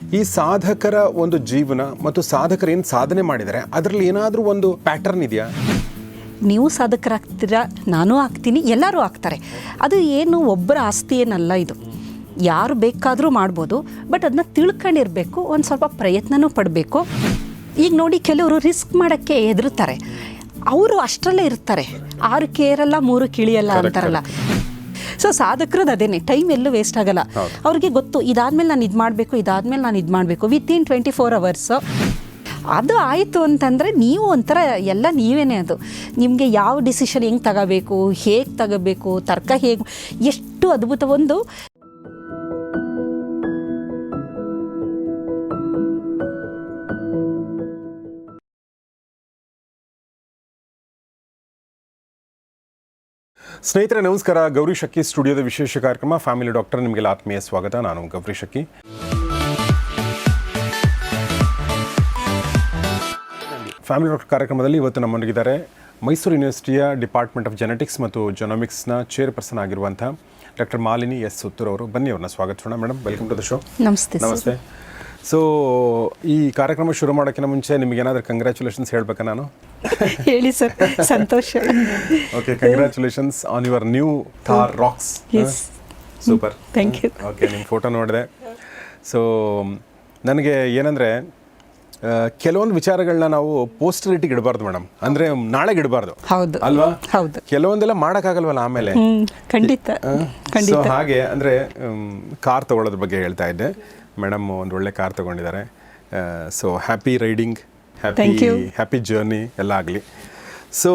ಈ ಸಾಧಕರ ಒಂದು ಜೀವನ ಮತ್ತು ಸಾಧಕರು ಏನು ಸಾಧನೆ ಮಾಡಿದರೆ ಅದರಲ್ಲಿ ಏನಾದರೂ ಒಂದು ಪ್ಯಾಟರ್ನ್ ಇದೆಯಾ? ನೀವು ಸಾಧಕರಾಗ್ತೀರಾ? ನಾನು ಆಗ್ತೀನಿ ಎಲ್ಲರೂ ಆಗ್ತಾರೆ. ಅದು ಏನು ಒಬ್ಬರ ಆಸ್ತಿ ಏನಲ್ಲ ಇದು. ಯಾರು ಬೇಕಾದರೂ ಮಾಡ್ಬೋದು ಬಟ್ ಅದನ್ನ ತಿಳ್ಕೊಂಡಿರಬೇಕು ಒಂದು ಸ್ವಲ್ಪ ಪ್ರಯತ್ನವೂ ಪಡಬೇಕು. ಈಗ ನೋಡಿ ಕೆಲವರು ರಿಸ್ಕ್ ಮಾಡೋಕ್ಕೆ ಹೆದರ್ತಾರೆ. ಅವರು ಅಷ್ಟರಲ್ಲೇ ಇರ್ತಾರೆ. ಆರು ಕೇರಲ್ಲ ಮೂರು ಕಿಳಿಯಲ್ಲ ಅಂತಾರಲ್ಲ. ಸೊ ಸಾಧಕರದ್ದು ಅದೇನೆ ಟೈಮ್ ಎಲ್ಲೂ ವೇಸ್ಟ್ ಆಗಲ್ಲ. ಅವ್ರಿಗೆ ಗೊತ್ತು ಇದಾದ್ಮೇಲೆ ನಾನು ಇದು ಮಾಡಬೇಕು ಇದಾದ್ಮೇಲೆ ನಾನು ಇದು ಮಾಡಬೇಕು within twenty four hours ಅದು ಆಯಿತು ಅಂತಂದರೆ ನೀವು ಒಂಥರ ಎಲ್ಲ ನೀವೇನೇ ಅದು. ನಿಮಗೆ ಯಾವ ಡಿಸಿಷನ್ ಹೆಂಗೆ ತಗೋಬೇಕು ಹೇಗೆ ತಗೋಬೇಕು ತರ್ಕ ಹೇಗೆ ಎಷ್ಟು ಅದ್ಭುತ ಒಂದು ಸ್ನೇಹಿತರೆ ನಮಸ್ಕಾರ. ಗೌರಿ ಶಕ್ಕಿ ಸ್ಟುಡಿಯೋದ ವಿಶೇಷ ಕಾರ್ಯಕ್ರಮ. ಫ್ಯಾಮಿಲಿ ಡಾಕ್ಟರ್ ನಿಮಗೆಲ್ಲ ಆತ್ಮೀಯ ಸ್ವಾಗತ. ನಾನು ಗೌರಿ ಶಕ್ಕಿ ಫ್ಯಾಮಿಲಿ ಡಾಕ್ಟರ್ ಕಾರ್ಯಕ್ರಮದಲ್ಲಿ ಇವತ್ತು ನಮ್ಮೊಂದಿಗಿದ್ದಾರೆ ಮೈಸೂರು ಯೂನಿವರ್ಸಿಟಿಯ ಡಿಪಾರ್ಟ್ಮೆಂಟ್ ಆಫ್ ಜೆನೆಟಿಕ್ಸ್ ಮತ್ತು ಜೊನಾಮಿಕ್ಸ್ನ ಚೇರ್ಪರ್ಸನ್ ಆಗಿರುವಂಥ ಡಾಕ್ಟರ್ ಮಾಲಿನಿ ಎಸ್ ಸುತ್ತೂರ್ ಅವರು. ಬನ್ನಿ ಅವ್ರನ್ನ ಸ್ವಾಗತಿಸೋಣ. Madam welcome to the show. ನಮಸ್ತೆ ನಮಸ್ತೆ. ಸೊ ಈ ಕಾರ್ಯಕ್ರಮ ಶುರು ಮಾಡೋಕ್ಕಿಂತ ಮುಂಚೆ ನಿಮಗೇನಾದರೂ ಕಂಗ್ರ್ಯಾಚುಲೇಷನ್ಸ್ ಹೇಳಬೇಕಾ ನಾನು? ಹೇಳಿ sir Santhosh. Okay congratulations on your new Thar Roxx. Super thank you okay ನಿಮ್ಮ ಫೋಟೋ ನೋಡಿದೆ. ಸೊ ನನಗೆ ಏನಂದರೆ ಕೆಲವೊಂದು ವಿಚಾರಗಳನ್ನ ನಾವು ಪೋಸ್ಟರ್ ಇಟ್ಟಿಗೆ ಇಡಬಾರ್ದು ಮೇಡಮ್ ಅಂದ್ರೆ ನಾಳೆ ಇಡಬಾರ್ದು. ಹೌದು. ಅಲ್ವಾ? ಹೌದು. ಕೆಲವೊಂದೆಲ್ಲ ಮಾಡೋಕ್ಕಾಗಲ್ವಲ್ಲ ಆಮೇಲೆ? ಖಂಡಿತ. ಹಾಗೆ ಅಂದ್ರೆ ಕಾರ್ ತಗೊಳ್ಳೋದ್ರ ಬಗ್ಗೆ ಹೇಳ್ತಾ ಇದ್ದೆ. ಮೇಡಮ್ ಒಂದು ಒಳ್ಳೆ ಕಾರ್ ತಗೊಂಡಿದ್ದಾರೆ. So happy riding happy happy journey ಎಲ್ಲ ಆಗಲಿ. ಸೊ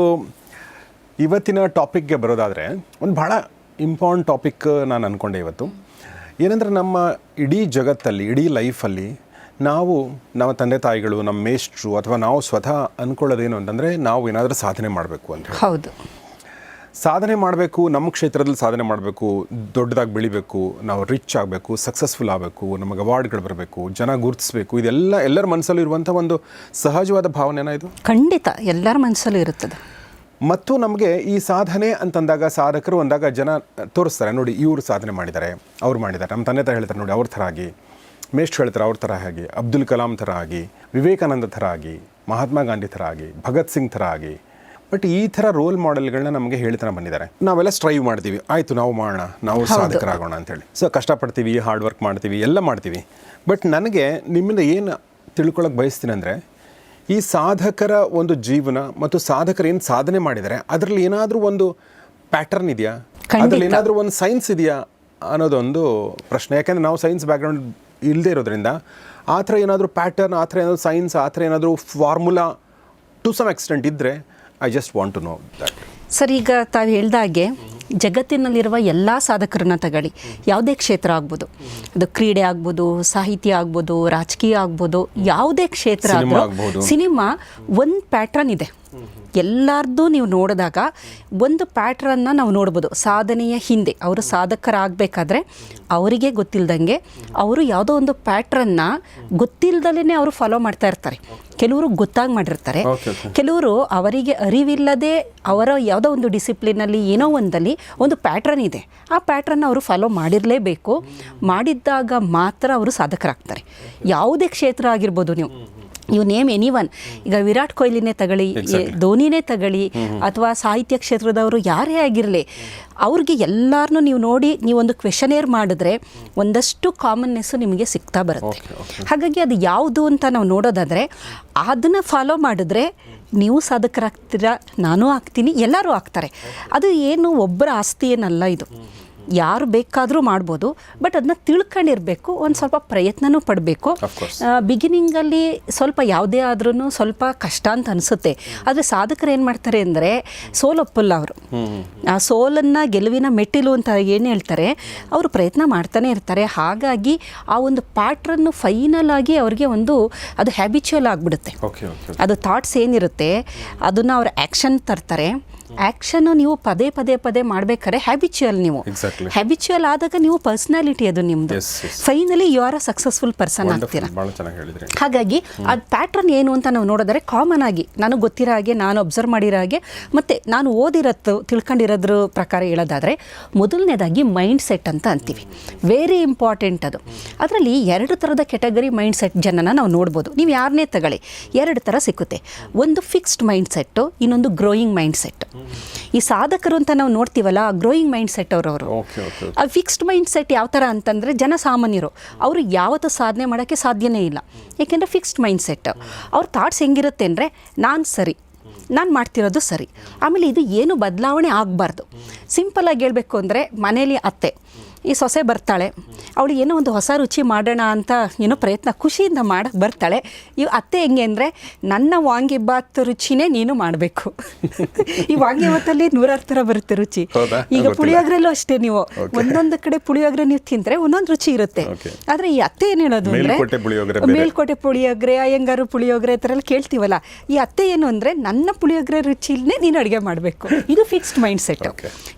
ಇವತ್ತಿನ ಟಾಪಿಕ್ಗೆ ಬರೋದಾದರೆ ಒಂದು ಭಾಳ ಇಂಪಾರ್ಟೆಂಟ್ ಟಾಪಿಕ್ ನಾನು ಅಂದ್ಕೊಂಡೆ ಇವತ್ತು. ಏನಂದರೆ ನಮ್ಮ ಇಡೀ ಜಗತ್ತಲ್ಲಿ ಇಡೀ ಲೈಫಲ್ಲಿ ನಾವು ನಮ್ಮ ತಂದೆ ತಾಯಿಗಳು ನಮ್ಮ ಮೇಷ್ಟ್ರು ಅಥವಾ ನಾವು ಸ್ವತಃ ಅಂದ್ಕೊಳ್ಳೋದೇನು ಅಂತಂದರೆ ನಾವು ಏನಾದರೂ ಸಾಧನೆ ಮಾಡಬೇಕು ಅಂತ ಹೌದು. ಸಾಧನೆ ಮಾಡಬೇಕು ನಮ್ಮ ಕ್ಷೇತ್ರದಲ್ಲಿ ಸಾಧನೆ ಮಾಡಬೇಕು ದೊಡ್ಡದಾಗಿ ಬೆಳಿಬೇಕು ನಾವು ರಿಚ್ ಆಗಬೇಕು ಸಕ್ಸಸ್ಫುಲ್ ಆಗಬೇಕು ನಮಗೆ ಅವಾರ್ಡ್ಗಳು ಬರಬೇಕು ಜನ ಗುರುತಿಸಬೇಕು ಇದೆಲ್ಲ ಎಲ್ಲರ ಮನಸ್ಸಲ್ಲೂ ಇರುವಂಥ ಒಂದು ಸಹಜವಾದ ಭಾವನೆನ ಇದು? ಖಂಡಿತ ಎಲ್ಲರ ಮನಸ್ಸಲ್ಲೂ ಇರುತ್ತದೆ. ಮತ್ತು ನಮಗೆ ಈ ಸಾಧನೆ ಅಂತಂದಾಗ ಸಾಧಕರು ಅಂದಾಗ ಜನ ತೋರಿಸ್ತಾರೆ ನೋಡಿ ಇವರು ಸಾಧನೆ ಮಾಡಿದ್ದಾರೆ ಅವ್ರು ಮಾಡಿದ್ದಾರೆ ನಮ್ಮ ತಂದೆ ತಾಯಿ ಹೇಳ್ತಾರೆ ನೋಡಿ ಅವ್ರ ಥರ ಆಗಿ ಮೇಷ್ಟ್ರು ಹೇಳ್ತಾರೆ ಅವ್ರ ಥರ ಆಗಿ ಅಬ್ದುಲ್ ಕಲಾಂ ಥರ ಆಗಿ ವಿವೇಕಾನಂದ ಥರ ಆಗಿ ಮಹಾತ್ಮ ಗಾಂಧಿ ಥರ ಆಗಿ ಭಗತ್ ಸಿಂಗ್ ಥರ ಆಗಿ ಬಟ್ ಈ ಥರ ರೋಲ್ ಮಾಡೆಲ್ಗಳನ್ನ ನಮಗೆ ಹೇಳ್ತಾನೆ ಬಂದಿದ್ದಾರೆ. ನಾವೆಲ್ಲ ಸ್ಟ್ರೈವ್ ಮಾಡ್ತೀವಿ. ಆಯಿತು ನಾವು ಮಾಡೋಣ ನಾವು ಸಾಧಕರಾಗೋಣ ಅಂತೇಳಿ. ಸೊ ಕಷ್ಟಪಡ್ತೀವಿ ಹಾರ್ಡ್ ವರ್ಕ್ ಮಾಡ್ತೀವಿ ಎಲ್ಲ ಮಾಡ್ತೀವಿ. ಬಟ್ ನನಗೆ ನಿಮ್ಮಿಂದ ಏನು ತಿಳ್ಕೊಳಕ್ಕೆ ಬಯಸ್ತೀನಿ ಅಂದರೆ ಈ ಸಾಧಕರ ಒಂದು ಜೀವನ ಮತ್ತು ಸಾಧಕರು ಏನು ಸಾಧನೆ ಮಾಡಿದರೆ ಅದರಲ್ಲಿ ಏನಾದರೂ ಒಂದು ಪ್ಯಾಟರ್ನ್ ಇದೆಯಾ. ಅದರಲ್ಲಿ ಏನಾದರೂ ಒಂದು ಸೈನ್ಸ್ ಇದೆಯಾ ಅನ್ನೋದೊಂದು ಪ್ರಶ್ನೆ. ಯಾಕೆಂದರೆ ನಾವು ಸೈನ್ಸ್ ಬ್ಯಾಕ್ಗ್ರೌಂಡ್ ಇಲ್ಲದೆ ಇರೋದ್ರಿಂದ ಆ ಥರ ಏನಾದರೂ ಪ್ಯಾಟರ್ನ್ ಆ ಥರ ಏನಾದರೂ ಸೈನ್ಸ್ ಆ ಥರ ಏನಾದರೂ ಫಾರ್ಮುಲಾ ಟು ಸಮ್ ಎಕ್ಸ್ಟೆಂಟ್ ಇದ್ದರೆ I just want to know that sir ಈಗ ತಾವು ಹೇಳ್ದಾಗೆ ಜಗತ್ತಿನಲ್ಲಿರುವ ಎಲ್ಲ ಸಾಧಕರನ್ನ ತಗೊಳ್ಳಿ. ಯಾವುದೇ ಕ್ಷೇತ್ರ ಆಗ್ಬೋದು. ಅದು ಕ್ರೀಡೆ ಆಗ್ಬೋದು ಸಾಹಿತ್ಯ ಆಗ್ಬೋದು ರಾಜಕೀಯ ಆಗ್ಬೋದು ಯಾವುದೇ ಕ್ಷೇತ್ರ ಸಿನಿಮಾ ಆದ್ರೂ ಆಗ್ಬೋದು. ಸಿನಿಮಾ ಒಂದು ಪ್ಯಾಟ್ರನ್ ಇದೆ. ಎಲ್ಲರದ್ದು ನೀವು ನೋಡಿದಾಗ ಒಂದು ಪ್ಯಾಟ್ರನ್ನ ನಾವು ನೋಡ್ಬೋದು. ಸಾಧನೆಯ ಹಿಂದೆ ಅವರು ಸಾಧಕರಾಗಬೇಕಾದ್ರೆ ಅವರಿಗೆ ಗೊತ್ತಿಲ್ಲದಂಗೆ ಅವರು ಯಾವುದೋ ಒಂದು ಪ್ಯಾಟ್ರನ್ನ ಗೊತ್ತಿಲ್ಲದಲ್ಲೇ ಅವರು ಫಾಲೋ ಮಾಡ್ತಾ ಇರ್ತಾರೆ. ಕೆಲವರು ಗೊತ್ತಾಗಿ ಮಾಡಿರ್ತಾರೆ. ಕೆಲವರು ಅವರಿಗೆ ಅರಿವಿಲ್ಲದೆ ಅವರ ಯಾವುದೋ ಒಂದು ಡಿಸಿಪ್ಲಿನಲ್ಲಿ ಏನೋ ಒಂದಲ್ಲಿ ಒಂದು ಪ್ಯಾಟ್ರನ್ ಇದೆ. ಆ ಪ್ಯಾಟ್ರನ್ ಅವರು ಫಾಲೋ ಮಾಡಿರಲೇಬೇಕು. ಮಾಡಿದ್ದಾಗ ಮಾತ್ರ ಅವರು ಸಾಧಕರಾಗ್ತಾರೆ. ಯಾವುದೇ ಕ್ಷೇತ್ರ ಆಗಿರ್ಬೋದು ನೀವು. ಯು ನೇಮ್ ಎನಿ ಒನ್ ಈಗ ವಿರಾಟ್ ಕೊಹ್ಲಿನೇ ತಗೊಳ್ಳಿ ಧೋನಿನೇ ತಗೊಳ್ಳಿ ಅಥವಾ ಸಾಹಿತ್ಯ ಕ್ಷೇತ್ರದವರು ಯಾರೇ ಆಗಿರಲಿ ಅವ್ರಿಗೆ ಎಲ್ಲರನ್ನೂ ನೀವು ನೋಡಿ ನೀವೊಂದು ಕ್ವೆಶನೇರ್ ಮಾಡಿದ್ರೆ ಒಂದಷ್ಟು ಕಾಮನ್ನೆಸ್ಸು ನಿಮಗೆ ಸಿಗ್ತಾ ಬರುತ್ತೆ. ಹಾಗಾಗಿ ಅದು ಯಾವುದು ಅಂತ ನಾವು ನೋಡೋದಾದರೆ ಅದನ್ನು ಫಾಲೋ ಮಾಡಿದ್ರೆ ನೀವು ಸಾಧಕರಾಗ್ತೀರಾ ನಾನು ಆಗ್ತೀನಿ ಎಲ್ಲರೂ ಆಗ್ತಾರೆ. ಅದು ಏನು ಒಬ್ಬರ ಆಸ್ತಿ ಏನಲ್ಲ ಇದು. ಯಾರು ಬೇಕಾದರೂ ಮಾಡ್ಬೋದು ಬಟ್ ಅದನ್ನ ತಿಳ್ಕೊಂಡಿರಬೇಕು ಒಂದು ಸ್ವಲ್ಪ ಪ್ರಯತ್ನನೂ ಪಡಬೇಕು. ಬಿಗಿನಿಂಗಲ್ಲಿ ಸ್ವಲ್ಪ ಯಾವುದೇ ಆದ್ರೂ ಸ್ವಲ್ಪ ಕಷ್ಟ ಅಂತ ಅನಿಸುತ್ತೆ. ಆದರೆ ಸಾಧಕರು ಏನು ಮಾಡ್ತಾರೆ ಅಂದರೆ ಸೋಲೊಪ್ಪಲ್ಲ ಅವರು. ಆ ಸೋಲನ್ನು ಗೆಲುವಿನ ಮೆಟ್ಟಿಲು ಅಂತ ಏನು ಹೇಳ್ತಾರೆ ಅವರು ಪ್ರಯತ್ನ ಮಾಡ್ತಾನೆ ಇರ್ತಾರೆ. ಹಾಗಾಗಿ ಆ ಒಂದು ಪಾಟ್ರನ್ನು ಫೈನಲ್ ಆಗಿ ಅವ್ರಿಗೆ ಒಂದು ಅದು ಹ್ಯಾಬಿಚುವಲ್ ಆಗಿಬಿಡುತ್ತೆ. ಅದು ಥಾಟ್ಸ್ ಏನಿರುತ್ತೆ ಅದನ್ನು ಅವ್ರು ಆ್ಯಕ್ಷನ್ ತರ್ತಾರೆ. ಆ್ಯಕ್ಷನ್ನು ನೀವು ಪದೇ ಪದೇ ಪದೇ ಮಾಡ್ಬೇಕಾದ್ರೆ ಹ್ಯಾಬಿಚುಯಲ್ ನೀವು. ಹ್ಯಾಬಿಚುಯಲ್ ಹ್ಯಾಬಿಚುವಲ್ ಆದಾಗ ನೀವು ಪರ್ಸ್ನಾಲಿಟಿ ಅದು ನಿಮ್ಮದು. Finally you are a successful person ಆಗ್ತೀರಾ? ಹಾಗಾಗಿ ಆ ಪ್ಯಾಟ್ರನ್ ಏನು ಅಂತ ನಾವು ನೋಡಿದ್ರೆ ಕಾಮನ್ ಆಗಿ ನನಗೆ ಗೊತ್ತಿರೋ ಹಾಗೆ ನಾನು ಅಬ್ಸರ್ವ್ ಮಾಡಿರೋ ಹಾಗೆ ಮತ್ತು ನಾನು ಓದಿರೋದು ತಿಳ್ಕೊಂಡಿರೋದ್ರ ಪ್ರಕಾರ ಹೇಳೋದಾದರೆ ಮೊದಲನೇದಾಗಿ ಮೈಂಡ್ ಸೆಟ್ ಅಂತ ಅಂತೀವಿ. ವೆರಿ ಇಂಪಾರ್ಟೆಂಟ್ ಅದು. ಅದರಲ್ಲಿ ಎರಡು ಥರದ ಕೆಟಗರಿ ಮೈಂಡ್ ಸೆಟ್ ಜನನ ನಾವು ನೋಡ್ಬೋದು. ನೀವು ಯಾರನ್ನೇ ತಗೊಳ್ಳಿ ಎರಡು ಥರ ಸಿಕ್ಕುತ್ತೆ. ಒಂದು ಫಿಕ್ಸ್ಡ್ ಮೈಂಡ್ ಸೆಟ್ಟು ಇನ್ನೊಂದು ಗ್ರೋಯಿಂಗ್ ಮೈಂಡ್ ಸೆಟ್ ಈ ಸಾಧಕರು ಅಂತ ನಾವು ನೋಡ್ತೀವಲ್ಲ ಗ್ರೋಯಿಂಗ್ ಮೈಂಡ್ ಸೆಟ್ ಅವರವರು ಆ ಫಿಕ್ಸ್ಡ್ ಮೈಂಡ್ ಸೆಟ್ ಯಾವ ಥರ ಅಂತಂದರೆ ಜನಸಾಮಾನ್ಯರು. ಅವರು ಯಾವತ್ತೂ ಸಾಧನೆ ಮಾಡೋಕ್ಕೆ ಸಾಧ್ಯನೇ ಇಲ್ಲ. ಏಕೆಂದರೆ ಫಿಕ್ಸ್ಡ್ ಮೈಂಡ್ ಸೆಟ್ ಅವ್ರ ಥಾಟ್ಸ್ ಹೆಂಗಿರುತ್ತೆ ಅಂದರೆ ನಾನು ಸರಿ ನಾನು ಮಾಡ್ತಿರೋದು ಸರಿ. ಆಮೇಲೆ ಇದು ಏನು ಬದಲಾವಣೆ ಆಗಬಾರ್ದು. ಆಗಿ ಹೇಳಬೇಕು ಅಂದರೆ ಮನೇಲಿ ಅತ್ತೆ ಈ ಸೊಸೆ ಬರ್ತಾಳೆ. ಅವಳು ಏನೋ ಒಂದು ಹೊಸ ರುಚಿ ಮಾಡೋಣ ಅಂತ ಏನೋ ಪ್ರಯತ್ನ ಖುಷಿಯಿಂದ ಮಾಡಕ್ಕೆ ಬರ್ತಾಳೆ. ಇವು ಅತ್ತೆ ಹೆಂಗೆ ಅಂದರೆ ನನ್ನ ವಾಂಗಿಬಾತ್ ರುಚಿನೇ ನೀನು ಮಾಡಬೇಕು. ಈ ವಾಂಗಿಬಾತಲ್ಲಿ ನೂರಾರು ಥರ ಬರುತ್ತೆ ರುಚಿ. ಈಗ ಪುಳಿಯೋಗ್ರೆಲ್ಲೂ ಅಷ್ಟೇ ನೀವು. ಒಂದೊಂದು ಕಡೆ ಪುಳಿಯೋಗರೆ ನೀವು ತಿಂದರೆ ಒಂದೊಂದು ರುಚಿ ಇರುತ್ತೆ. ಆದರೆ ಈ ಅತ್ತೆ ಏನು ಹೇಳೋದು ಅಂದರೆ ಮೇಲ್ಕೋಟೆ ಪುಳಿಯೋಗರೆ ಅಯ್ಯಂಗಾರು ಪುಳಿಯೋಗರೆ ಈ ಥರ ಎಲ್ಲ ಕೇಳ್ತೀವಲ್ಲ. ಈ ಅತ್ತೆ ಏನು ಅಂದರೆ ನನ್ನ ಪುಳಿಯೋಗ್ರೆ ರುಚಿನೇ ನೀನು ಅಡುಗೆ ಮಾಡಬೇಕು. ಇದು ಫಿಕ್ಸ್ಡ್ ಮೈಂಡ್ ಸೆಟ್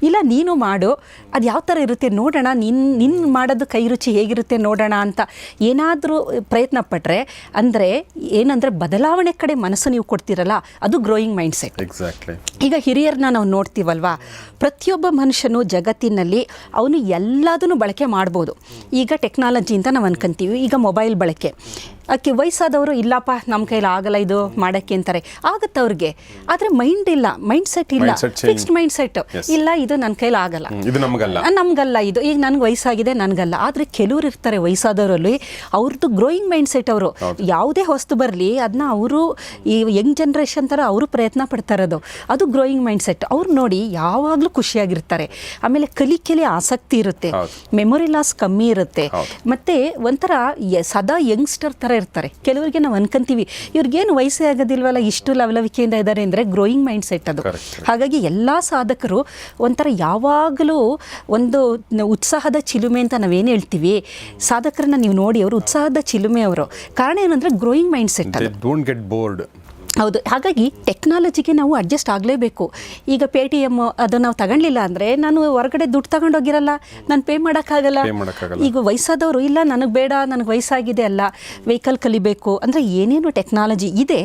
ಇಲ್ಲ ನೀನು ಮಾಡು. ಅದು ಯಾವ ಥರ ಇರುತ್ತೆ ನೋಡೋಣ. ನಿನ್ನ ನಿನ್ನ ಮಾಡೋದು ಕೈ ರುಚಿ ಹೇಗಿರುತ್ತೆ ನೋಡೋಣ ಅಂತ ಏನಾದರೂ ಪ್ರಯತ್ನ ಪಟ್ಟರೆ ಅಂದರೆ ಏನಂದರೆ ಬದಲಾವಣೆ ಕಡೆ ಮನಸ್ಸು ನೀವು ಕೊಡ್ತೀರಲ್ಲ ಅದು ಗ್ರೋಯಿಂಗ್ ಮೈಂಡ್ ಸೆಟ್ ಎಕ್ಸಾಕ್ಟ್ಲಿ ಈಗ ಹಿರಿಯರನ್ನ ನಾವು ನೋಡ್ತೀವಲ್ವಾ? ಪ್ರತಿಯೊಬ್ಬ ಮನುಷ್ಯನು ಜಗತ್ತಿನಲ್ಲಿ ಅವನು ಎಲ್ಲದನ್ನು ಬಳಕೆ ಮಾಡ್ಬೋದು. ಈಗ ಟೆಕ್ನಾಲಜಿ ಅಂತ ನಾವು ಅನ್ಕೊಂತೀವಿ ಈಗ ಮೊಬೈಲ್ ಬಳಕೆ. ಅದಕ್ಕೆ ವಯಸ್ಸಾದವರು ಇಲ್ಲಪ್ಪ ನಮ್ಮ ಕೈಲಿ ಆಗಲ್ಲ ಇದು ಮಾಡೋಕ್ಕೆ ಅಂತಾರೆ. ಆಗುತ್ತೆ ಅವ್ರಿಗೆ. ಆದರೆ ಮೈಂಡ್ ಇಲ್ಲ ಮೈಂಡ್ ಸೆಟ್ ಇಲ್ಲ ಫಿಕ್ಸ್ಡ್ ಮೈಂಡ್ ಸೆಟ್ ಇಲ್ಲ ಇದು ನನ್ನ ಕೈಲಿ ಆಗಲ್ಲ. ಇದು ನಮಗಲ್ಲ. ಇದು. ಈಗ ನನಗೆ ವಯಸ್ಸಾಗಿದೆ ನನಗಲ್ಲ. ಆದರೆ ಕೆಲವ್ರು ಇರ್ತಾರೆ ವಯಸ್ಸಾದವರಲ್ಲಿ. ಅವ್ರದ್ದು ಗ್ರೋಯಿಂಗ್ ಮೈಂಡ್ ಸೆಟ್ ಅವರು ಯಾವುದೇ ಹೊಸ್ತು ಬರಲಿ ಅದನ್ನ ಅವರು ಈ ಯಂಗ್ ಜನ್ರೇಷನ್ ಥರ ಅವರು ಪ್ರಯತ್ನ ಪಡ್ತಾರದು ಅದು ಗ್ರೋಯಿಂಗ್ ಮೈಂಡ್ ಸೆಟ್ ಅವ್ರು ನೋಡಿ ಯಾವಾಗಲೂ ಖುಷಿಯಾಗಿರ್ತಾರೆ. ಆಮೇಲೆ ಕಲಿಕೆಲಿ ಆಸಕ್ತಿ ಇರುತ್ತೆ. ಮೆಮೊರಿ ಲಾಸ್ ಕಮ್ಮಿ ಇರುತ್ತೆ. ಮತ್ತು ಒಂಥರ ಸದಾ ಯಂಗ್ಸ್ಟರ್ ಥರ ಇರ್ತಾರೆ. ಕೆಲವರಿಗೆ ನಾವು ಅನ್ಕೊಂತೀವಿ ಇವ್ರಿಗೇನು ವಯಸ್ಸೇ ಆಗೋದಿಲ್ವಲ್ಲ ಇಷ್ಟು ಲವಲವಿಕೆಯಿಂದ ಇದ್ದಾರೆ ಅಂದರೆ ಗ್ರೋಯಿಂಗ್ ಮೈಂಡ್ ಸೆಟ್ ಅದು. ಹಾಗಾಗಿ ಎಲ್ಲ ಸಾಧಕರು ಒಂಥರ ಯಾವಾಗಲೂ ಒಂದು ಉತ್ಸಾಹದ ಚಿಲುಮೆ ಅಂತ ನಾವೇನು ಹೇಳ್ತೀವಿ ಸಾಧಕರನ್ನ ನೀವು ನೋಡಿ ಅವರು ಉತ್ಸಾಹದ ಚಿಲುಮೆ ಅವರು. ಕಾರಣ ಏನಂದರೆ ಗ್ರೋಯಿಂಗ್ ಮೈಂಡ್ ಸೆಟ್ ಅದು ಡೋಂಟ್ ಗೆಟ್ ಬೋರ್ಡ್ ಹೌದು ಹಾಗಾಗಿ ಟೆಕ್ನಾಲಜಿಗೆ ನಾವು ಅಡ್ಜಸ್ಟ್ ಆಗಲೇಬೇಕು. ಈಗ ಪೇ ಟಿ ಎಂ ಅದು ನಾವು ತಗೊಳ್ಳಿಲ್ಲ ಅಂದರೆ ನಾನು ಹೊರಗಡೆ ದುಡ್ಡು ತಗೊಂಡೋಗಿರಲ್ಲ ನಾನು ಪೇ ಮಾಡೋಕ್ಕಾಗಲ್ಲ. ಈಗ ವಯಸ್ಸಾದವರು ಇಲ್ಲ ನನಗೆ ಬೇಡ ನನಗೆ ವಯಸ್ಸಾಗಿದೆ ಅಲ್ಲ ವೆಹಿಕಲ್ ಕಲಿಬೇಕು ಅಂದರೆ ಏನೇನು ಟೆಕ್ನಾಲಜಿ ಇದೆ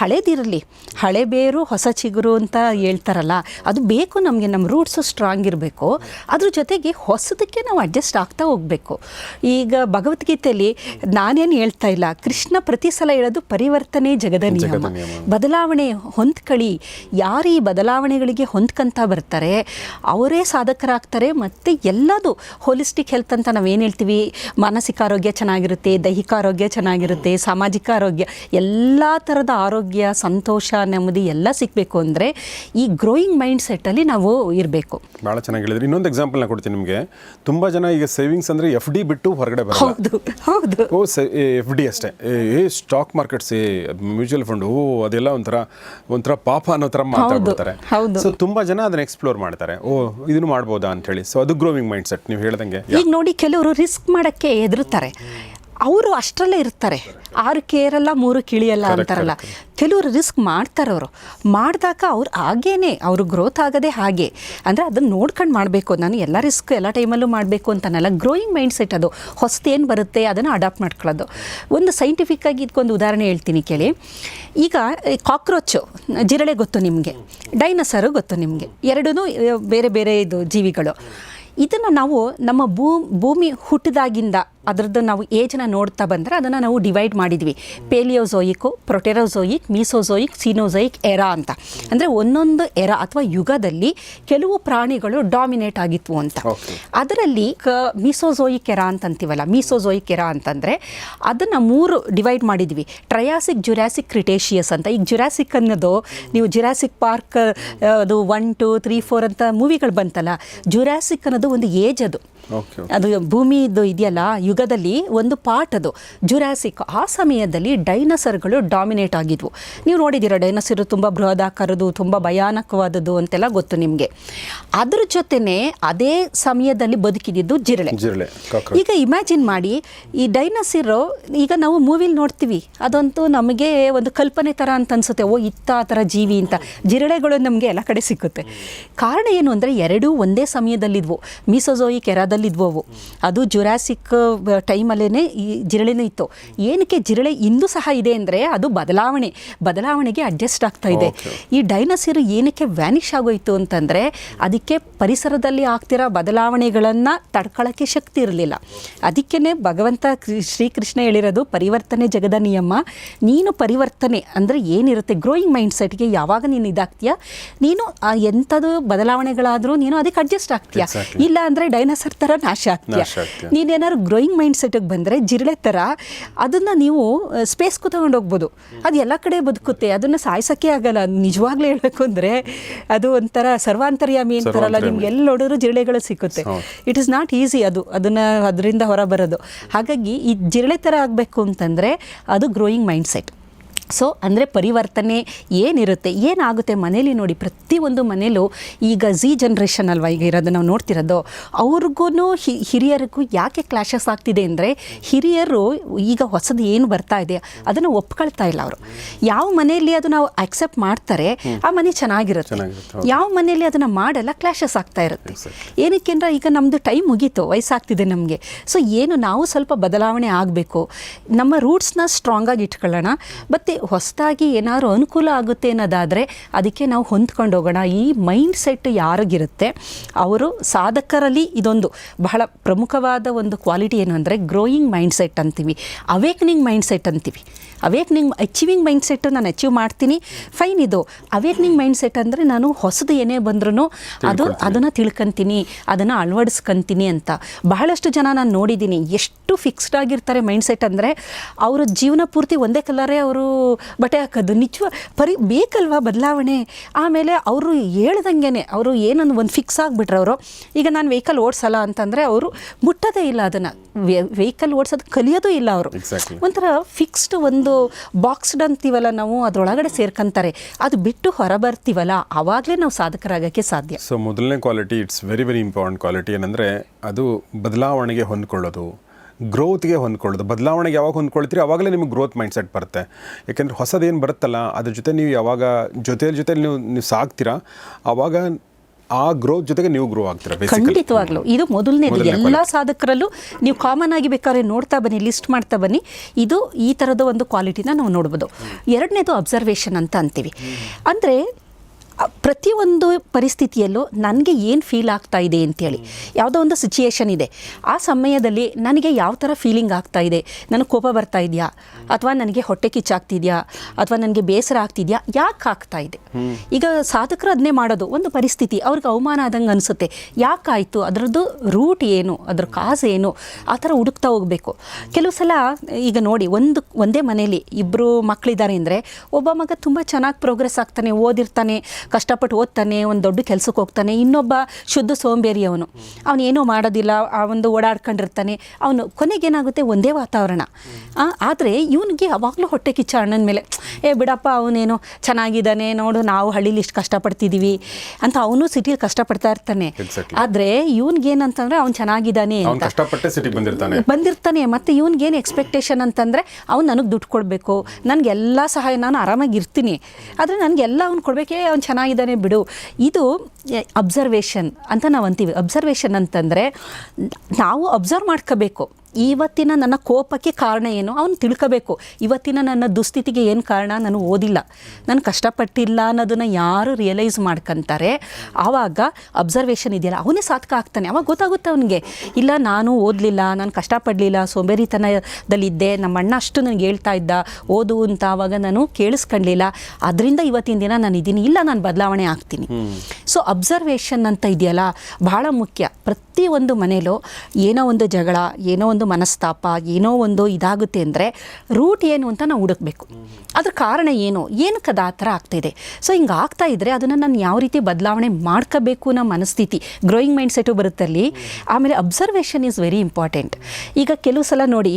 ಹಳೇದಿರಲಿ. ಹಳೆ ಬೇರು ಹೊಸ ಚಿಗುರು ಅಂತ ಹೇಳ್ತಾರಲ್ಲ ಅದು ಬೇಕು ನಮಗೆ ನಮ್ಮ ರೂಟ್ಸು ಸ್ಟ್ರಾಂಗ್ ಇರಬೇಕು. ಅದ್ರ ಜೊತೆಗೆ ಹೊಸದಕ್ಕೆ ನಾವು ಅಡ್ಜಸ್ಟ್ ಆಗ್ತಾ ಹೋಗಬೇಕು. ಈಗ ಭಗವದ್ಗೀತೆಯಲ್ಲಿ ನಾನೇನು ಹೇಳ್ತಾ ಇಲ್ಲ ಕೃಷ್ಣ ಪ್ರತಿ ಸಲ ಹೇಳೋದು ಪರಿವರ್ತನೆ ಜಗದ ನಿಯಮ. ಬದಲಾವಣೆ ಹೊಂದ್ಕಳಿ ಯಾರು ಈ ಬದಲಾವಣೆಗಳಿಗೆ ಹೊಂದ್ಕಂತ ಬರ್ತಾರೆ ಅವರೇ ಸಾಧಕರಾಗ್ತಾರೆ ಮತ್ತು ಎಲ್ಲದು ಹೋಲಿಸ್ಟಿಕ್ ಹೆಲ್ತ್ ಅಂತ ನಾವೇನು ಹೇಳ್ತೀವಿ? ಮಾನಸಿಕ ಆರೋಗ್ಯ ಚೆನ್ನಾಗಿರುತ್ತೆ ದೈಹಿಕ ಆರೋಗ್ಯ ಚೆನ್ನಾಗಿರುತ್ತೆ ಸಾಮಾಜಿಕ ಆರೋಗ್ಯ ಎಲ್ಲ ಥರದ ಆರೋಗ್ಯ ಸಂತೋಷ ನೆಮ್ಮದಿ ಎಲ್ಲ ಸಿಗಬೇಕು ಅಂದರೆ ಈ ಗ್ರೋಯಿಂಗ್ ಮೈಂಡ್ ಸೆಟ್ಟಲ್ಲಿ ನಾವು ಇರಬೇಕು. ಭಾಳ ಚೆನ್ನಾಗಿ ಹೇಳಿದ್ರಿ. ಇನ್ನೊಂದು ಎಕ್ಸಾಂಪಲ್ ನಾ ಕೊಡ್ತೀನಿ ನಿಮಗೆ. ತುಂಬ ಜನ ಈಗ ಸೇವಿಂಗ್ಸ್ ಅಂದರೆ ಎಫ್ ಡಿ ಬಿಟ್ಟು ಹೊರಗಡೆ ಹೌದು ಹೌದು. ಓ ಎಫ್ ಡಿ ಅಷ್ಟೇ. ಏ, ಸ್ಟಾಕ್ ಮಾರ್ಕೆಟ್ಸ್ ಮ್ಯೂಚುವಲ್ ಫಂಡ್ ಓ ಅದೆಲ್ಲ ಒಂಥರ ಒಂಥರ ಪಾಪ ಅನ್ನೋ ಥರ ಮಾತಾಡ್ಬಿಡ್ತಾರೆ. ಸೊ ತುಂಬ ಜನ ಅದನ್ನ ಎಕ್ಸ್ಪ್ಲೋರ್ ಮಾಡ್ತಾರೆ. ಓ ಇದನ್ನು ಮಾಡ್ಬೋದಾ ಅಂತ ಹೇಳಿ ಸೊ ಅದು ಗ್ರೋವಿಂಗ್ ಮೈಂಡ್ ಸೆಟ್ ನೀವು ಹೇಳ್ದಂಗೆ. ಈಗ ನೋಡಿ ಕೆಲವರು ರಿಸ್ಕ್ ಮಾಡೋಕ್ಕೆ ಹೆದರುತ್ತಾರೆ ಅವರು ಅಷ್ಟರಲ್ಲೇ ಇರ್ತಾರೆ. ಆರು ಕೇರಲ್ಲ ಮೂರು ಕಿಳಿಯಲ್ಲ ಅಂತಾರಲ್ಲ. ಕೆಲವರು ರಿಸ್ಕ್ ಮಾಡ್ತಾರೆ ಅವರು. ಮಾಡಿದಾಗ ಅವ್ರು ಹಾಗೇನೆ ಅವರು ಗ್ರೋತ್ ಆಗೋದೇ ಹಾಗೆ. ಅಂದರೆ ಅದನ್ನು ನೋಡ್ಕೊಂಡು ಮಾಡಬೇಕು. ನಾನು ಎಲ್ಲ ರಿಸ್ಕ್ ಎಲ್ಲ ಟೈಮಲ್ಲೂ ಮಾಡಬೇಕು ಅಂತನಲ್ಲ. ಗ್ರೋಯಿಂಗ್ ಮೈಂಡ್ ಸೆಟ್ ಅದು ಹೊಸದೇನು ಬರುತ್ತೆ ಅದನ್ನು ಅಡಾಪ್ಟ್ ಮಾಡ್ಕೊಳ್ಳೋದು. ಒಂದು ಸೈಂಟಿಫಿಕ್ ಆಗಿ ಇದಕ್ಕೊಂದು ಉದಾಹರಣೆ ಹೇಳ್ತೀನಿ ಕೇಳಿ. ಈಗ ಕಾಕ್ರೋಚು ಜಿರಳೆ ಗೊತ್ತು ನಿಮಗೆ? ಡೈನಸರು ಗೊತ್ತು ನಿಮಗೆ? ಎರಡೂ ಬೇರೆ ಬೇರೆ ಇದು ಜೀವಿಗಳು. ಇದನ್ನು ನಾವು ನಮ್ಮ ಭೂ ಭೂಮಿ ಹುಟ್ಟಿದಾಗಿಂದ ಅದರದ್ದು ನಾವು ಏಜ್ನ ನೋಡ್ತಾ ಬಂದರೆ ಅದನ್ನು ನಾವು ಡಿವೈಡ್ ಮಾಡಿದ್ವಿ. ಪೇಲಿಯೋಝೋಯಿಕು ಪ್ರೊಟೆರೋಝೋಯಿಕ್ ಮೀಸೋಝೋಯಿಕ್ ಸಿನೋಝೋಯಿಕ್ ಎರಾ ಅಂತ. ಅಂದರೆ ಒಂದೊಂದು ಎರಾ ಅಥವಾ ಯುಗದಲ್ಲಿ ಕೆಲವು ಪ್ರಾಣಿಗಳು ಡಾಮಿನೇಟ್ ಆಗಿತ್ತು ಅಂತ. ಅದರಲ್ಲಿ ಕ ಮೀಸೋಝೋಯಿಕ್ ಎರಾ ಅಂತ ಅಂತೀವಲ್ಲ ಮೀಸೋಝೋಯಿಕ್ ಎರಾ ಅಂತಂದರೆ ಅದನ್ನು ಮೂರು ಡಿವೈಡ್ ಮಾಡಿದ್ವಿ. ಟ್ರಯಾಸಿಕ್ ಜುರಾಸಿಕ್ ಕ್ರಿಟೇಷಿಯಸ್ ಅಂತ. ಈಗ ಜುರಾಸಿಕ್ ಅನ್ನೋದು ನೀವು ಜುರಾಸಿಕ್ ಪಾರ್ಕ್ ಅದು ಒನ್ ಟು ತ್ರೀ ಫೋರ್ ಅಂತ ಮೂವಿಗಳು ಬಂತಲ್ಲ. ಜುರಾಸಿಕ್ ಅನ್ನೋದು ಒಂದು ಏಜ್ ಅದು. ಅದು ಭೂಮಿದು ಇದೆಯಲ್ಲ ಯುಗದಲ್ಲಿ ಒಂದು ಪಾರ್ಟ್ ಅದು. ಜುರಾಸಿಕ್ ಆ ಸಮಯದಲ್ಲಿ ಡೈನಸರ್ಗಳು ಡಾಮಿನೇಟ್ ಆಗಿದ್ವು. ನೀವು ನೋಡಿದ್ದೀರಾ ಡೈನಸರ್ ತುಂಬ ಬೃಹದಾಕಾರದು ತುಂಬ ಭಯಾನಕವಾದದ್ದು ಅಂತೆಲ್ಲ ಗೊತ್ತು ನಿಮಗೆ. ಅದ್ರ ಜೊತೆನೆ ಅದೇ ಸಮಯದಲ್ಲಿ ಬದುಕಿದ್ದು ಜಿರಳೆ. ಜಿರಳೆ ಈಗ ಇಮ್ಯಾಜಿನ್ ಮಾಡಿ ಈ ಡೈನಸಿರು ಈಗ ನಾವು ಮೂವಿಲಿ ನೋಡ್ತೀವಿ. ಅದಂತೂ ನಮಗೆ ಒಂದು ಕಲ್ಪನೆ ಥರ ಅಂತ ಅನ್ಸುತ್ತೆ. ಓ ಇತ್ತ ಆ ಥರ ಜೀವಿ ಅಂತ. ಜಿರಳೆಗಳು ನಮಗೆ ಎಲ್ಲ ಕಡೆ ಸಿಕ್ಕುತ್ತೆ. ಕಾರಣ ಏನು ಅಂದರೆ ಎರಡೂ ಒಂದೇ ಸಮಯದಲ್ಲಿದ್ವು. ಮೀಸೋಜೋಯಿ ಎರಾದಲ್ಲಿದ್ವು ಅವು ಅದು ಜುರಾಸಿಕ್ ಟೈಮಲ್ಲೇ ಈ ಜಿರಳೆನೂ ಇತ್ತು. ಏನಕ್ಕೆ ಜಿರಳೆ ಇಂದು ಸಹ ಇದೆ ಅಂದರೆ ಅದು ಬದಲಾವಣೆ ಬದಲಾವಣೆಗೆ ಅಡ್ಜಸ್ಟ್ ಆಗ್ತಾ ಇದೆ. ಈ ಡೈನಸಿರು ಏನಕ್ಕೆ ವ್ಯಾನಿಷ್ ಆಗೋಯ್ತು ಅಂತಂದರೆ ಅದಕ್ಕೆ ಪರಿಸರದಲ್ಲಿ ಆಗ್ತಿರೋ ಬದಲಾವಣೆಗಳನ್ನು ತಡ್ಕೊಳ್ಳೋಕ್ಕೆ ಶಕ್ತಿ ಇರಲಿಲ್ಲ. ಅದಕ್ಕೇ ಭಗವಂತ ಶ್ರೀಕೃಷ್ಣ ಹೇಳಿರೋದು ಪರಿವರ್ತನೆ ಜಗದ ನಿಯಮ. ನೀನು ಪರಿವರ್ತನೆ ಅಂದರೆ ಏನಿರುತ್ತೆ? ಗ್ರೋಯಿಂಗ್ ಮೈಂಡ್ ಸೆಟ್ಗೆ ಯಾವಾಗ ನೀನು ಇದಾಗ್ತೀಯ? ನೀನು ಎಂಥದ್ದು ಬದಲಾವಣೆಗಳಾದರೂ ನೀನು ಅದಕ್ಕೆ ಅಡ್ಜಸ್ಟ್ ಆಗ್ತೀಯ. ಇಲ್ಲ ಅಂದರೆ ಡೈನಸರ್ ಥರ ನಾಶ ಆಗ್ತೀಯ. ನೀನೇನಾದ್ರು ಗ್ರೋಯಿಂಗ್ ಮೈಂಡ್ ಸೆಟ್ಗೆ ಬಂದರೆ ಜಿರಳೆ ಥರ ಅದನ್ನು ನೀವು ಸ್ಪೇಸ್ಗೂ ತಗೊಂಡು ಹೋಗ್ಬೋದು. ಅದು ಎಲ್ಲ ಕಡೆ ಬದುಕುತ್ತೆ. ಅದನ್ನು ಸಾಯಿಸೋಕ್ಕೆ ಆಗಲ್ಲ. ನಿಜವಾಗ್ಲೂ ಹೇಳಬೇಕು ಅಂದರೆ ಅದು ಒಂಥರ ಸರ್ವಾಂತರ್ಯಾಮಿ ಅಂತಾರಲ್ಲ ಥರಲ್ಲ ನಿಮ್ಗೆ ಎಲ್ಲಿ ನೋಡಿದ್ರು ಜಿರಳೆಗಳು ಸಿಕ್ಕುತ್ತೆ. ಇಟ್ ಇಸ್ ನಾಟ್ ಈಸಿ ಅದು. ಅದನ್ನು ಅದರಿಂದ ಹೊರ ಬರೋದು ಹಾಗಾಗಿ ಈ ಜಿರಳೆ ಥರ ಆಗಬೇಕು ಅಂತಂದರೆ ಅದು ಗ್ರೋಯಿಂಗ್ ಮೈಂಡ್ ಸೆಟ್ ಸೊ ಅಂದರೆ ಪರಿವರ್ತನೆ ಏನಿರುತ್ತೆ ಏನಾಗುತ್ತೆ ಮನೇಲಿ ನೋಡಿ ಪ್ರತಿಯೊಂದು ಮನೇಲೂ ಈಗ ಝಿ ಜನ್ರೇಷನ್ ಅಲ್ವಾ ಈಗ ಇರೋದು ನಾವು ನೋಡ್ತಿರೋದು ಅವ್ರಿಗೂ ಹಿರಿಯರಿಗೂ ಯಾಕೆ ಕ್ಲಾಶಸ್ ಆಗ್ತಿದೆ ಅಂದರೆ ಹಿರಿಯರು ಈಗ ಹೊಸದು ಏನು ಬರ್ತಾ ಇದೆ ಅದನ್ನು ಒಪ್ಕೊಳ್ತಾ ಇಲ್ಲ ಅವರು. ಯಾವ ಮನೆಯಲ್ಲಿ ಅದು ನಾವು ಅಕ್ಸೆಪ್ಟ್ ಮಾಡ್ತಾರೆ ಆ ಮನೆ ಚೆನ್ನಾಗಿರುತ್ತೆ. ಯಾವ ಮನೆಯಲ್ಲಿ ಅದನ್ನು ಮಾಡಲ್ಲ ಕ್ಲಾಶಸ್ ಆಗ್ತಾ ಇರುತ್ತೆ. ಏನಕ್ಕೆಂದ್ರೆ ಏನಕ್ಕೆ ಅಂದರೆ ಈಗ ನಮ್ಮದು ಟೈಮ್ ಮುಗೀತು ವಯಸ್ಸಾಗ್ತಿದೆ ನಮಗೆ. ಸೊ ಏನು ನಾವು ಸ್ವಲ್ಪ ಬದಲಾವಣೆ ಆಗಬೇಕು. ನಮ್ಮ ರೂಟ್ಸ್ನ ಸ್ಟ್ರಾಂಗಾಗಿ ಇಟ್ಕೊಳ್ಳೋಣ ಮತ್ತು ಹೊಸದಾಗಿ ಏನಾದರೂ ಅನುಕೂಲ ಆಗುತ್ತೆ ಅನ್ನೋದಾದರೆ ಅದಕ್ಕೆ ನಾವು ಹೊಂದ್ಕೊಂಡು ಹೋಗೋಣ. ಈ ಮೈಂಡ್ ಸೆಟ್ ಯಾರಿಗಿರುತ್ತೆ? ಅವರು ಸಾಧಕರಲ್ಲಿ ಇದೊಂದು ಬಹಳ ಪ್ರಮುಖವಾದ ಒಂದು ಕ್ವಾಲಿಟಿ ಏನು ಅಂದರೆ ಗ್ರೋಯಿಂಗ್ ಮೈಂಡ್ ಸೆಟ್ ಅಂತೀವಿ. ಅವೇಕ್ನಿಂಗ್ ಮೈಂಡ್ ಸೆಟ್ ಅಂತೀವಿ. ಅವೇಕ್ನಿಂಗ್ ಅಚೀವಿಂಗ್ ಮೈಂಡ್ ಸೆಟ್ ನಾನು ಅಚೀವ್ ಮಾಡ್ತೀನಿ. ಫೈನ್ ಇದು. ಅವೇಕ್ನಿಂಗ್ ಮೈಂಡ್ ಸೆಟ್ ಅಂದರೆ ನಾನು ಹೊಸದು ಏನೇ ಬಂದ್ರೂ ಅದು ಅದನ್ನು ತಿಳ್ಕೊಂತೀನಿ ಅದನ್ನು ಅಳವಡಿಸ್ಕೊಂತೀನಿ ಅಂತ. ಬಹಳಷ್ಟು ಜನ ನಾನು ನೋಡಿದ್ದೀನಿ. ಎಷ್ಟು ಫಿಕ್ಸ್ಡ್ ಆಗಿರ್ತಾರೆ ಮೈಂಡ್ ಸೆಟ್ ಅಂದರೆ ಅವರ ಜೀವನ ಪೂರ್ತಿ ಒಂದೇ ಕಲರೇ ಅವರು ಬಟ್ಟೆ ಹಾಕೋದು ನಿಜವ ಪರಿ ಬೇಕಲ್ವಾ ಬದಲಾವಣೆ? ಆಮೇಲೆ ಅವರು ಹೇಳ್ದಂಗೆ ಅವರು ಏನನ್ನು ಒಂದು ಫಿಕ್ಸ್ ಆಗಿಬಿಟ್ರೆ ಅವರು ಈಗ ನಾನು ವೆಹಿಕಲ್ ಓಡಿಸಲ್ಲ ಅಂತಂದರೆ ಅವರು ಮುಟ್ಟೋದೇ ಇಲ್ಲ ಅದನ್ನು. ವೆಹಿಕಲ್ ಓಡಿಸೋದು ಕಲಿಯೋದು ಇಲ್ಲ ಅವರು. ಒಂಥರ ಫಿಕ್ಸ್ಡ್ ಒಂದು ಬಾಕ್ಸ್ಡ್ ಅಂತೀವಲ್ಲ ನಾವು ಅದರೊಳಗಡೆ ಸೇರ್ಕೊಂತಾರೆ. ಅದು ಬಿಟ್ಟು ಹೊರ ಬರ್ತೀವಲ್ಲ ಆವಾಗಲೇ ನಾವು ಸಾಧಕರಾಗೋಕ್ಕೆ ಸಾಧ್ಯ. ಸೊ ಮೊದಲನೇ quality it's very very important quality ಏನಂದರೆ ಅದು ಬದಲಾವಣೆಗೆ ಹೊಂದ್ಕೊಳ್ಳೋದು. ಗ್ರೋತ್ಗೆ ಹೊಂದ್ಕೊಳ್ಳೋದು. ಬದಲಾವಣೆಗೆ ಯಾವಾಗ ಹೊಂದ್ಕೊಳ್ತೀರಿ ಆವಾಗಲೇ ನಿಮಗೆ ಗ್ರೋತ್ ಮೈಂಡ್ ಸೆಟ್ ಬರುತ್ತೆ. ಯಾಕೆಂದರೆ ಹೊಸದೇನು ಬರುತ್ತಲ್ಲ ಅದ್ರ ಜೊತೆ ನೀವು ಯಾವಾಗ ಜೊತೆಯಲ್ಲಿ ಜೊತೆಲಿ ನೀವು ನೀವು ಸಾಕ್ತೀರಾ ಆವಾಗ ಆ ಗ್ರೋತ್ ಜೊತೆಗೆ ನೀವು ಗ್ರೋ ಆಗ್ತೀರಾ ಖಂಡಿತವಾಗ್ಲು. ಇದು ಮೊದಲನೇದು. ಮೊದಲನೇ ಎಲ್ಲ ಸಾಧಕರಲ್ಲೂ ನೀವು ಕಾಮನ್ ಆಗಿ ಬೇಕಾದ್ರೆ ನೋಡ್ತಾ ಬನ್ನಿ ಲಿಸ್ಟ್ ಮಾಡ್ತಾ ಬನ್ನಿ. ಇದು ಈ ಥರದ ಒಂದು ಕ್ವಾಲಿಟಿನ ನಾವು ನೋಡ್ಬೋದು. ಎರಡನೇದು ಅಬ್ಸರ್ವೇಷನ್ ಅಂತ ಅಂತೀವಿ. ಅಂದರೆ ಪ್ರತಿಯೊಂದು ಪರಿಸ್ಥಿತಿಯಲ್ಲೂ ನನಗೆ ಏನು ಫೀಲ್ ಆಗ್ತಾ ಇದೆ ಅಂತೇಳಿ. ಯಾವುದೋ ಒಂದು ಸಿಚುಯೇಷನ್ ಇದೆ. ಆ ಸಮಯದಲ್ಲಿ ನನಗೆ ಯಾವ ಥರ ಫೀಲಿಂಗ್ ಆಗ್ತಾ ಇದೆ? ನನಗೆ ಕೋಪ ಬರ್ತಾ ಇದೆಯಾ? ಅಥವಾ ನನಗೆ ಹೊಟ್ಟೆ ಕಿಚ್ಚಾಗ್ತಿದೆಯಾ? ಅಥವಾ ನನಗೆ ಬೇಸರ ಆಗ್ತಿದೆಯಾ? ಯಾಕೆ ಆಗ್ತಾ ಇದೆ? ಈಗ ಸಾಧಕರು ಅದನ್ನೇ ಮಾಡೋದು. ಒಂದು ಪರಿಸ್ಥಿತಿ ಅವ್ರಿಗೆ ಅವಮಾನ ಆದಂಗೆ ಅನಿಸುತ್ತೆ. ಯಾಕಾಯಿತು ಅದರದ್ದು ರೂಟ್ ಏನು? ಅದ್ರ ಕಾಸ್ ಏನು? ಆ ಥರ ಹುಡುಕ್ತಾ ಹೋಗಬೇಕು. ಕೆಲವು ಸಲ ಈಗ ನೋಡಿ ಒಂದು ಒಂದೇ ಮನೆಯಲ್ಲಿ ಇಬ್ಬರು ಮಕ್ಕಳಿದ್ದಾರೆ ಅಂದರೆ ಒಬ್ಬ ಮಗ ತುಂಬ ಚೆನ್ನಾಗಿ ಪ್ರೋಗ್ರೆಸ್ ಆಗ್ತಾನೆ ಓದಿರ್ತಾನೆ ಕಷ್ಟಪಟ್ಟು ಓದ್ತಾನೆ ಒಂದು ದೊಡ್ಡ ಕೆಲಸಕ್ಕೆ ಹೋಗ್ತಾನೆ ಇನ್ನೊಬ್ಬ ಶುದ್ಧ ಸೋಂಬೇರಿ ಅವನು ಅವನು ಏನೂ ಮಾಡೋದಿಲ್ಲ ಆ ಒಂದು ಓಡಾಡ್ಕೊಂಡಿರ್ತಾನೆ. ಅವನು ಕೊನೆಗೇನಾಗುತ್ತೆ ಒಂದೇ ವಾತಾವರಣ. ಆದರೆ ಇವನಿಗೆ ಯಾವಾಗಲೂ ಹೊಟ್ಟೆ ಕಿಚ್ಚ ಅಣ್ಣನ ಮೇಲೆ ಏ ಬಿಡಪ್ಪ ಅವನೇನು ಚೆನ್ನಾಗಿದ್ದಾನೆ ನೋಡು ನಾವು ಹಳ್ಳಿಲಿ ಇಷ್ಟು ಕಷ್ಟಪಡ್ತಿದ್ದೀವಿ ಅಂತ ಅವನು ಸಿಟಿಲಿ ಕಷ್ಟಪಡ್ತಾ ಇರ್ತಾನೆ. ಆದ್ರೆ ಇವನಿಗೇನಂತಂದ್ರೆ ಅವ್ನು ಚೆನ್ನಾಗಿದ್ದಾನೆ ಕಷ್ಟಪಟ್ಟೆ ಸಿಟಿಗೆ ಬಂದಿರ್ತಾನೆ. ಬಂದಿರ್ತಾನೆ. ಮತ್ತು ಇವನಿಗೇನು ಎಕ್ಸ್ಪೆಕ್ಟೇಷನ್ ಅಂತಂದರೆ ಅವ್ನು ನನಗೆ ದುಡ್ಡು ಕೊಡಬೇಕು. ನನಗೆಲ್ಲ ಸಹಾಯ ನಾನು ಆರಾಮಾಗಿ ಇರ್ತೀನಿ. ಆದರೆ ನನಗೆಲ್ಲ ಅವ್ನು ಕೊಡಬೇಕೇ ಅವ್ನು ಚೆನ್ನಾಗಿದ್ದಾನೆ ಬಿಡು. ಇದು ಅಬ್ಸರ್ವೇಷನ್ ಅಂತ ನಾವು ಅಂತೀವಿ. ಅಬ್ಸರ್ವೇಷನ್ ಅಂತಂದರೆ ನಾವು ಅಬ್ಸರ್ವ್ ಮಾಡ್ಕೋಬೇಕು. ಇವತ್ತಿನ ನನ್ನ ಕೋಪಕ್ಕೆ ಕಾರಣ ಏನು? ಅವನು ತಿಳ್ಕೋಬೇಕು. ಇವತ್ತಿನ ನನ್ನ ದುಸ್ಥಿತಿಗೆ ಏನು ಕಾರಣ? ನಾನು ಓದಿಲ್ಲ. ನಾನು ಕಷ್ಟಪಟ್ಟಿಲ್ಲ ಅನ್ನೋದನ್ನು ಯಾರು ರಿಯಲೈಸ್ ಮಾಡ್ಕೊಂತಾರೆ? ಆವಾಗ ಅಬ್ಸರ್ವೇಷನ್ ಇದೆಯಲ್ಲ ಅವನೇ ಸಾಧಕ ಆಗ್ತಾನೆ. ಅವಾಗ ಗೊತ್ತಾಗುತ್ತೆ ಅವನಿಗೆ. ಇಲ್ಲ ನಾನು ಓದಲಿಲ್ಲ ನಾನು ಕಷ್ಟಪಡಲಿಲ್ಲ ಸೋಂಬೇರಿತನದಲ್ಲಿದ್ದೆ ನಮ್ಮ ಅಣ್ಣ ಅಷ್ಟು ನನಗೆ ಹೇಳ್ತಾ ಇದ್ದ ಓದು ಅಂತ ಆವಾಗ ನಾನು ಕೇಳಿಸ್ಕೊಳ್ಳಿಲ್ಲ ಅದರಿಂದ ಇವತ್ತಿನ ದಿನ ನಾನು ಇದ್ದೀನಿ ಇಲ್ಲ ನಾನು ಬದಲಾವಣೆ ಆಗ್ತೀನಿ. ಸೊ ಅಬ್ಸರ್ವೇಷನ್ ಅಂತ ಇದೆಯಲ್ಲ ಬಹಳ ಮುಖ್ಯ. ಪ್ರತಿ ಪ್ರತಿಯೊಂದು ಮನೇಲೂ ಏನೋ ಒಂದು ಜಗಳ, ಏನೋ ಒಂದು ಮನಸ್ತಾಪ, ಏನೋ ಒಂದು ಇದಾಗುತ್ತೆ ಅಂದರೆ ರೂಟ್ ಏನು ಅಂತ ನಾವು ಹುಡುಕ್ಬೇಕು. ಅದ್ರ ಕಾರಣ ಏನು? ಏನಕ್ಕೆ ಅದು ಆ ಥರ ಆಗ್ತಾಯಿದೆ ಸೊ ಹಿಂಗೆ ಆಗ್ತಾ ಇದ್ದರೆ ಅದನ್ನು ನಾನು ಯಾವ ರೀತಿ ಬದಲಾವಣೆ ಮಾಡ್ಕೋಬೇಕು ನಮ್ಮ ಮನಸ್ಥಿತಿ ಗ್ರೋಯಿಂಗ್ ಮೈಂಡ್ ಸೆಟು ಬರುತ್ತಲ್ಲಿ, ಆಮೇಲೆ ಅಬ್ಸರ್ವೇಷನ್ ಈಸ್ ವೆರಿ ಇಂಪಾರ್ಟೆಂಟ್ ಈಗ ಕೆಲವು ಸಲ ನೋಡಿ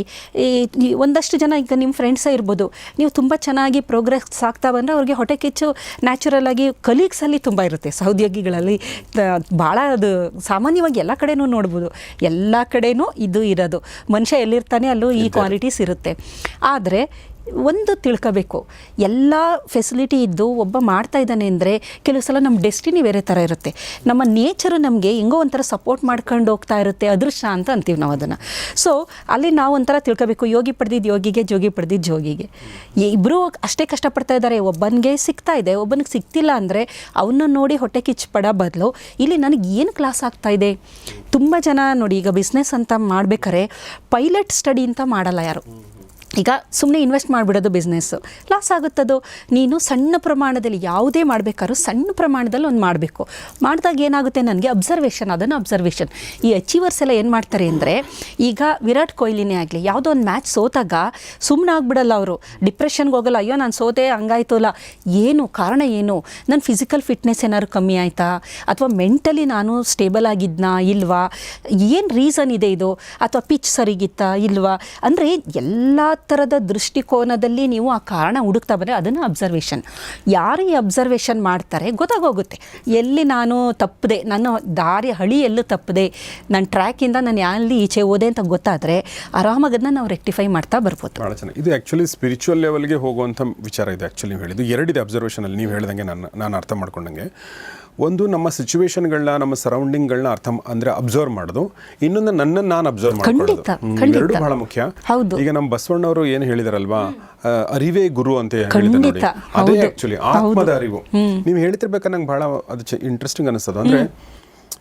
ಒಂದಷ್ಟು ಜನ ಈಗ ನಿಮ್ಮ ಫ್ರೆಂಡ್ಸೇ ಇರ್ಬೋದು, ನೀವು ತುಂಬ ಚೆನ್ನಾಗಿ ಪ್ರೋಗ್ರೆಸ್ ಆಗ್ತಾ ಬಂದರೆ ಅವ್ರಿಗೆ ಹೊಟ್ಟೆ ಕಿಚ್ಚು ನ್ಯಾಚುರಲ್ ಆಗಿ ಕಲೀಗ್ಸಲ್ಲಿ ತುಂಬ ಇರುತ್ತೆ, ಸಹೋದ್ಯೋಗಿಗಳಲ್ಲಿ. ಭಾಳ ಅದು ಸಾಮಾನ್ಯವಾಗಿ ಎಲ್ಲ ಕಡೆನೂ ನೋಡ್ಬೋದು. ಎಲ್ಲ ಕಡೆನೂ ಇದು ಇರೋದು. ಮನುಷ್ಯ ಎಲ್ಲಿರ್ತಾನೆ ಅಲ್ಲೂ ಈ ಕ್ವಾಲಿಟೀಸ್ ಇರುತ್ತೆ. ಆದರೆ ಒಂದು ತಿಳ್ಕೋಬೇಕು. ಎಲ್ಲ ಫೆಸಿಲಿಟಿ ಇದ್ದು ಒಬ್ಬ ಮಾಡ್ತಾ ಇದ್ದಾನೆ ಅಂದರೆ ಕೆಲವು ಸಲ ನಮ್ಮ ಡೆಸ್ಟಿನಿ ಬೇರೆ ಥರ ಇರುತ್ತೆ. ನಮ್ಮ ನೇಚರು ನಮಗೆ ಹೆಂಗೋ ಒಂಥರ ಸಪೋರ್ಟ್ ಮಾಡ್ಕೊಂಡು ಹೋಗ್ತಾ ಇರುತ್ತೆ, ಅದೃಷ್ಟ ಅಂತ ಅಂತೀವಿ ನಾವು ಅದನ್ನು. ಸೊ ಅಲ್ಲಿ ನಾವು ಒಂಥರ ತಿಳ್ಕೋಬೇಕು, ಯೋಗಿ ಪಡೆದಿದ್ದು ಯೋಗಿಗೆ, ಜೋಗಿ ಪಡೆದಿದ್ದು ಜೋಗಿಗೆ. ಇಬ್ಬರು ಅಷ್ಟೇ ಕಷ್ಟಪಡ್ತಾ ಇದ್ದಾರೆ, ಒಬ್ಬನಿಗೆ ಸಿಗ್ತಾ ಇದೆ, ಒಬ್ಬನಿಗೆ ಸಿಗ್ತಿಲ್ಲ ಅಂದರೆ ಅವನ್ನ ನೋಡಿ ಹೊಟ್ಟೆ ಕಿಚ್ಚು ಪಡೋ ಬದಲು, ಇಲ್ಲಿ ನನಗೆ ಏನು ಕ್ಲಾಸ್ ಆಗ್ತಾ ಇದೆ? ತುಂಬ ಜನ ನೋಡಿ ಈಗ ಬಿಸ್ನೆಸ್ ಅಂತ ಮಾಡ್ಬೇಕಾರೆ ಪೈಲಟ್ ಸ್ಟಡಿ ಅಂತ ಮಾಡಲ್ಲ ಯಾರು? ಈಗ ಸುಮ್ಮನೆ ಇನ್ವೆಸ್ಟ್ ಮಾಡಿಬಿಡೋದು ಬಿಸ್ನೆಸ್ಸು ಲಾಸ್ ಆಗುತ್ತದು. ನೀನು ಸಣ್ಣ ಪ್ರಮಾಣದಲ್ಲಿ ಯಾವುದೇ ಮಾಡಬೇಕಾದ್ರೂ ಸಣ್ಣ ಪ್ರಮಾಣದಲ್ಲಿ ಒಂದು ಮಾಡಬೇಕು. ಮಾಡಿದಾಗ ಏನಾಗುತ್ತೆ ನನಗೆ ಅಬ್ಸರ್ವೇಷನ್ ಅದನ್ನು ಅಬ್ಸರ್ವೇಷನ್ ಈ ಅಚೀವರ್ಸ್ ಎಲ್ಲ ಏನು ಮಾಡ್ತಾರೆ ಅಂದರೆ, ಈಗ ವಿರಾಟ್ ಕೊಹ್ಲಿನೇ ಆಗಲಿ, ಯಾವುದೋ ಒಂದು ಮ್ಯಾಚ್ ಸೋತಾಗ ಸುಮ್ಮನೆ ಆಗ್ಬಿಡಲ್ಲ ಅವರು. ಡಿಪ್ರೆಷನ್ಗೆ ಹೋಗಲ್ಲ, ಅಯ್ಯೋ, ನಾನು ಸೋತೆ, ಹಂಗಾಯ್ತು ಅಲ್ಲ. ಏನು, ಕಾರಣ ಏನು? ನನ್ನ ಫಿಸಿಕಲ್ ಫಿಟ್ನೆಸ್ ಏನಾದ್ರು ಕಮ್ಮಿ ಆಯಿತಾ? ಅಥವಾ ಮೆಂಟಲಿ ನಾನು ಸ್ಟೇಬಲ್ ಆಗಿದ್ನಾ, ಇಲ್ವಾ? ಏನು ರೀಸನ್ ಇದೆ ಇದು? ಅಥವಾ ಪಿಚ್ ಸರಿಗಿತ್ತಾ, ಇಲ್ವಾ? ಅಂದರೆ ಎಲ್ಲ ಥರದ ದೃಷ್ಟಿಕೋನದಲ್ಲಿ ನೀವು ಆ ಕಾರಣ ಹುಡುಕ್ತಾ ಬಂದರೆ ಅದನ್ನು ಅಬ್ಸರ್ವೇಷನ್ ಯಾರು ಈ ಅಬ್ಸರ್ವೇಷನ್ ಮಾಡ್ತಾರೆ? ಗೊತ್ತಾಗೋಗುತ್ತೆ. ಎಲ್ಲಿ ನಾನು ತಪ್ಪದೆ, ನನ್ನ ದಾರಿ ಹಳಿ ಎಲ್ಲೂ ತಪ್ಪದೆ ನನ್ನ ಟ್ರ್ಯಾಕಿಂದ ನಾನು ಯಾರಲ್ಲಿ ಈಚೆ ಹೋದೆ ಅಂತ ಗೊತ್ತಾದರೆ ಆರಾಮಾಗಿ ಅದನ್ನ ನಾವು ರೆಕ್ಟಿಫೈ ಮಾಡ್ತಾ ಬರ್ಬೋದು. ಭಾಳ ಚೆನ್ನಾಗಿ. ಇದು ಆ್ಯಕ್ಚುಲಿ ಸ್ಪಿರಿಚುವಲ್ ಲೆವೆಲ್ಗೆ ಹೋಗುವಂಥ ವಿಚಾರ ಇದೆ. ಆ್ಯಕ್ಚುಲಿ ನೀವು ಹೇಳಿದ್ದು ಎರಡಿದೆ ಅಬ್ಸರ್ವೇಷನಲ್ಲಿ ನೀವು ಹೇಳ್ದಂಗೆ ನಾನು ನಾನು ಅರ್ಥ ಮಾಡ್ಕೊಂಡಂಗೆ. ಒಂದು ನಮ್ಮ ಸಿಚುವೇಶನ್ಗಳನ್ನ ನಮ್ಮ ಸರೌಂಡಿಂಗ್ಗಳನ್ನ ಅರ್ಥ ಅಂದ್ರೆ ಅಬ್ಸರ್ವ್ ಮಾಡೋದು. ಇನ್ನೊಂದು ನನ್ನನ್ನು ನಾನು ಅಬ್ಸರ್ವ್ ಮಾಡ್ಕೊಳ್ಳೋದು. ಎರಡು ಬಹಳ ಮುಖ್ಯ. ಹೌದು. ಈಗ ನಮ್ಮ ಬಸವಣ್ಣವರು ಏನು ಹೇಳಿದಾರಲ್ವಾ? ಅರಿವೇ ಗುರು ಅಂತ ಹೇಳಿದ್ರು ನೋಡಿ. ಅದೇ. ಆ್ಯಕ್ಚುಲಿ ಆತ್ಮದ ಅರಿವು. ನೀವು ಹೇಳ್ತಿರ್ಬೇಕಾದ್ರೆ ನಂಗೆ ಬಹಳ ಅದು ಇಂಟ್ರೆಸ್ಟಿಂಗ್ ಅನಿಸ್ತದೆ ಅಂದ್ರೆ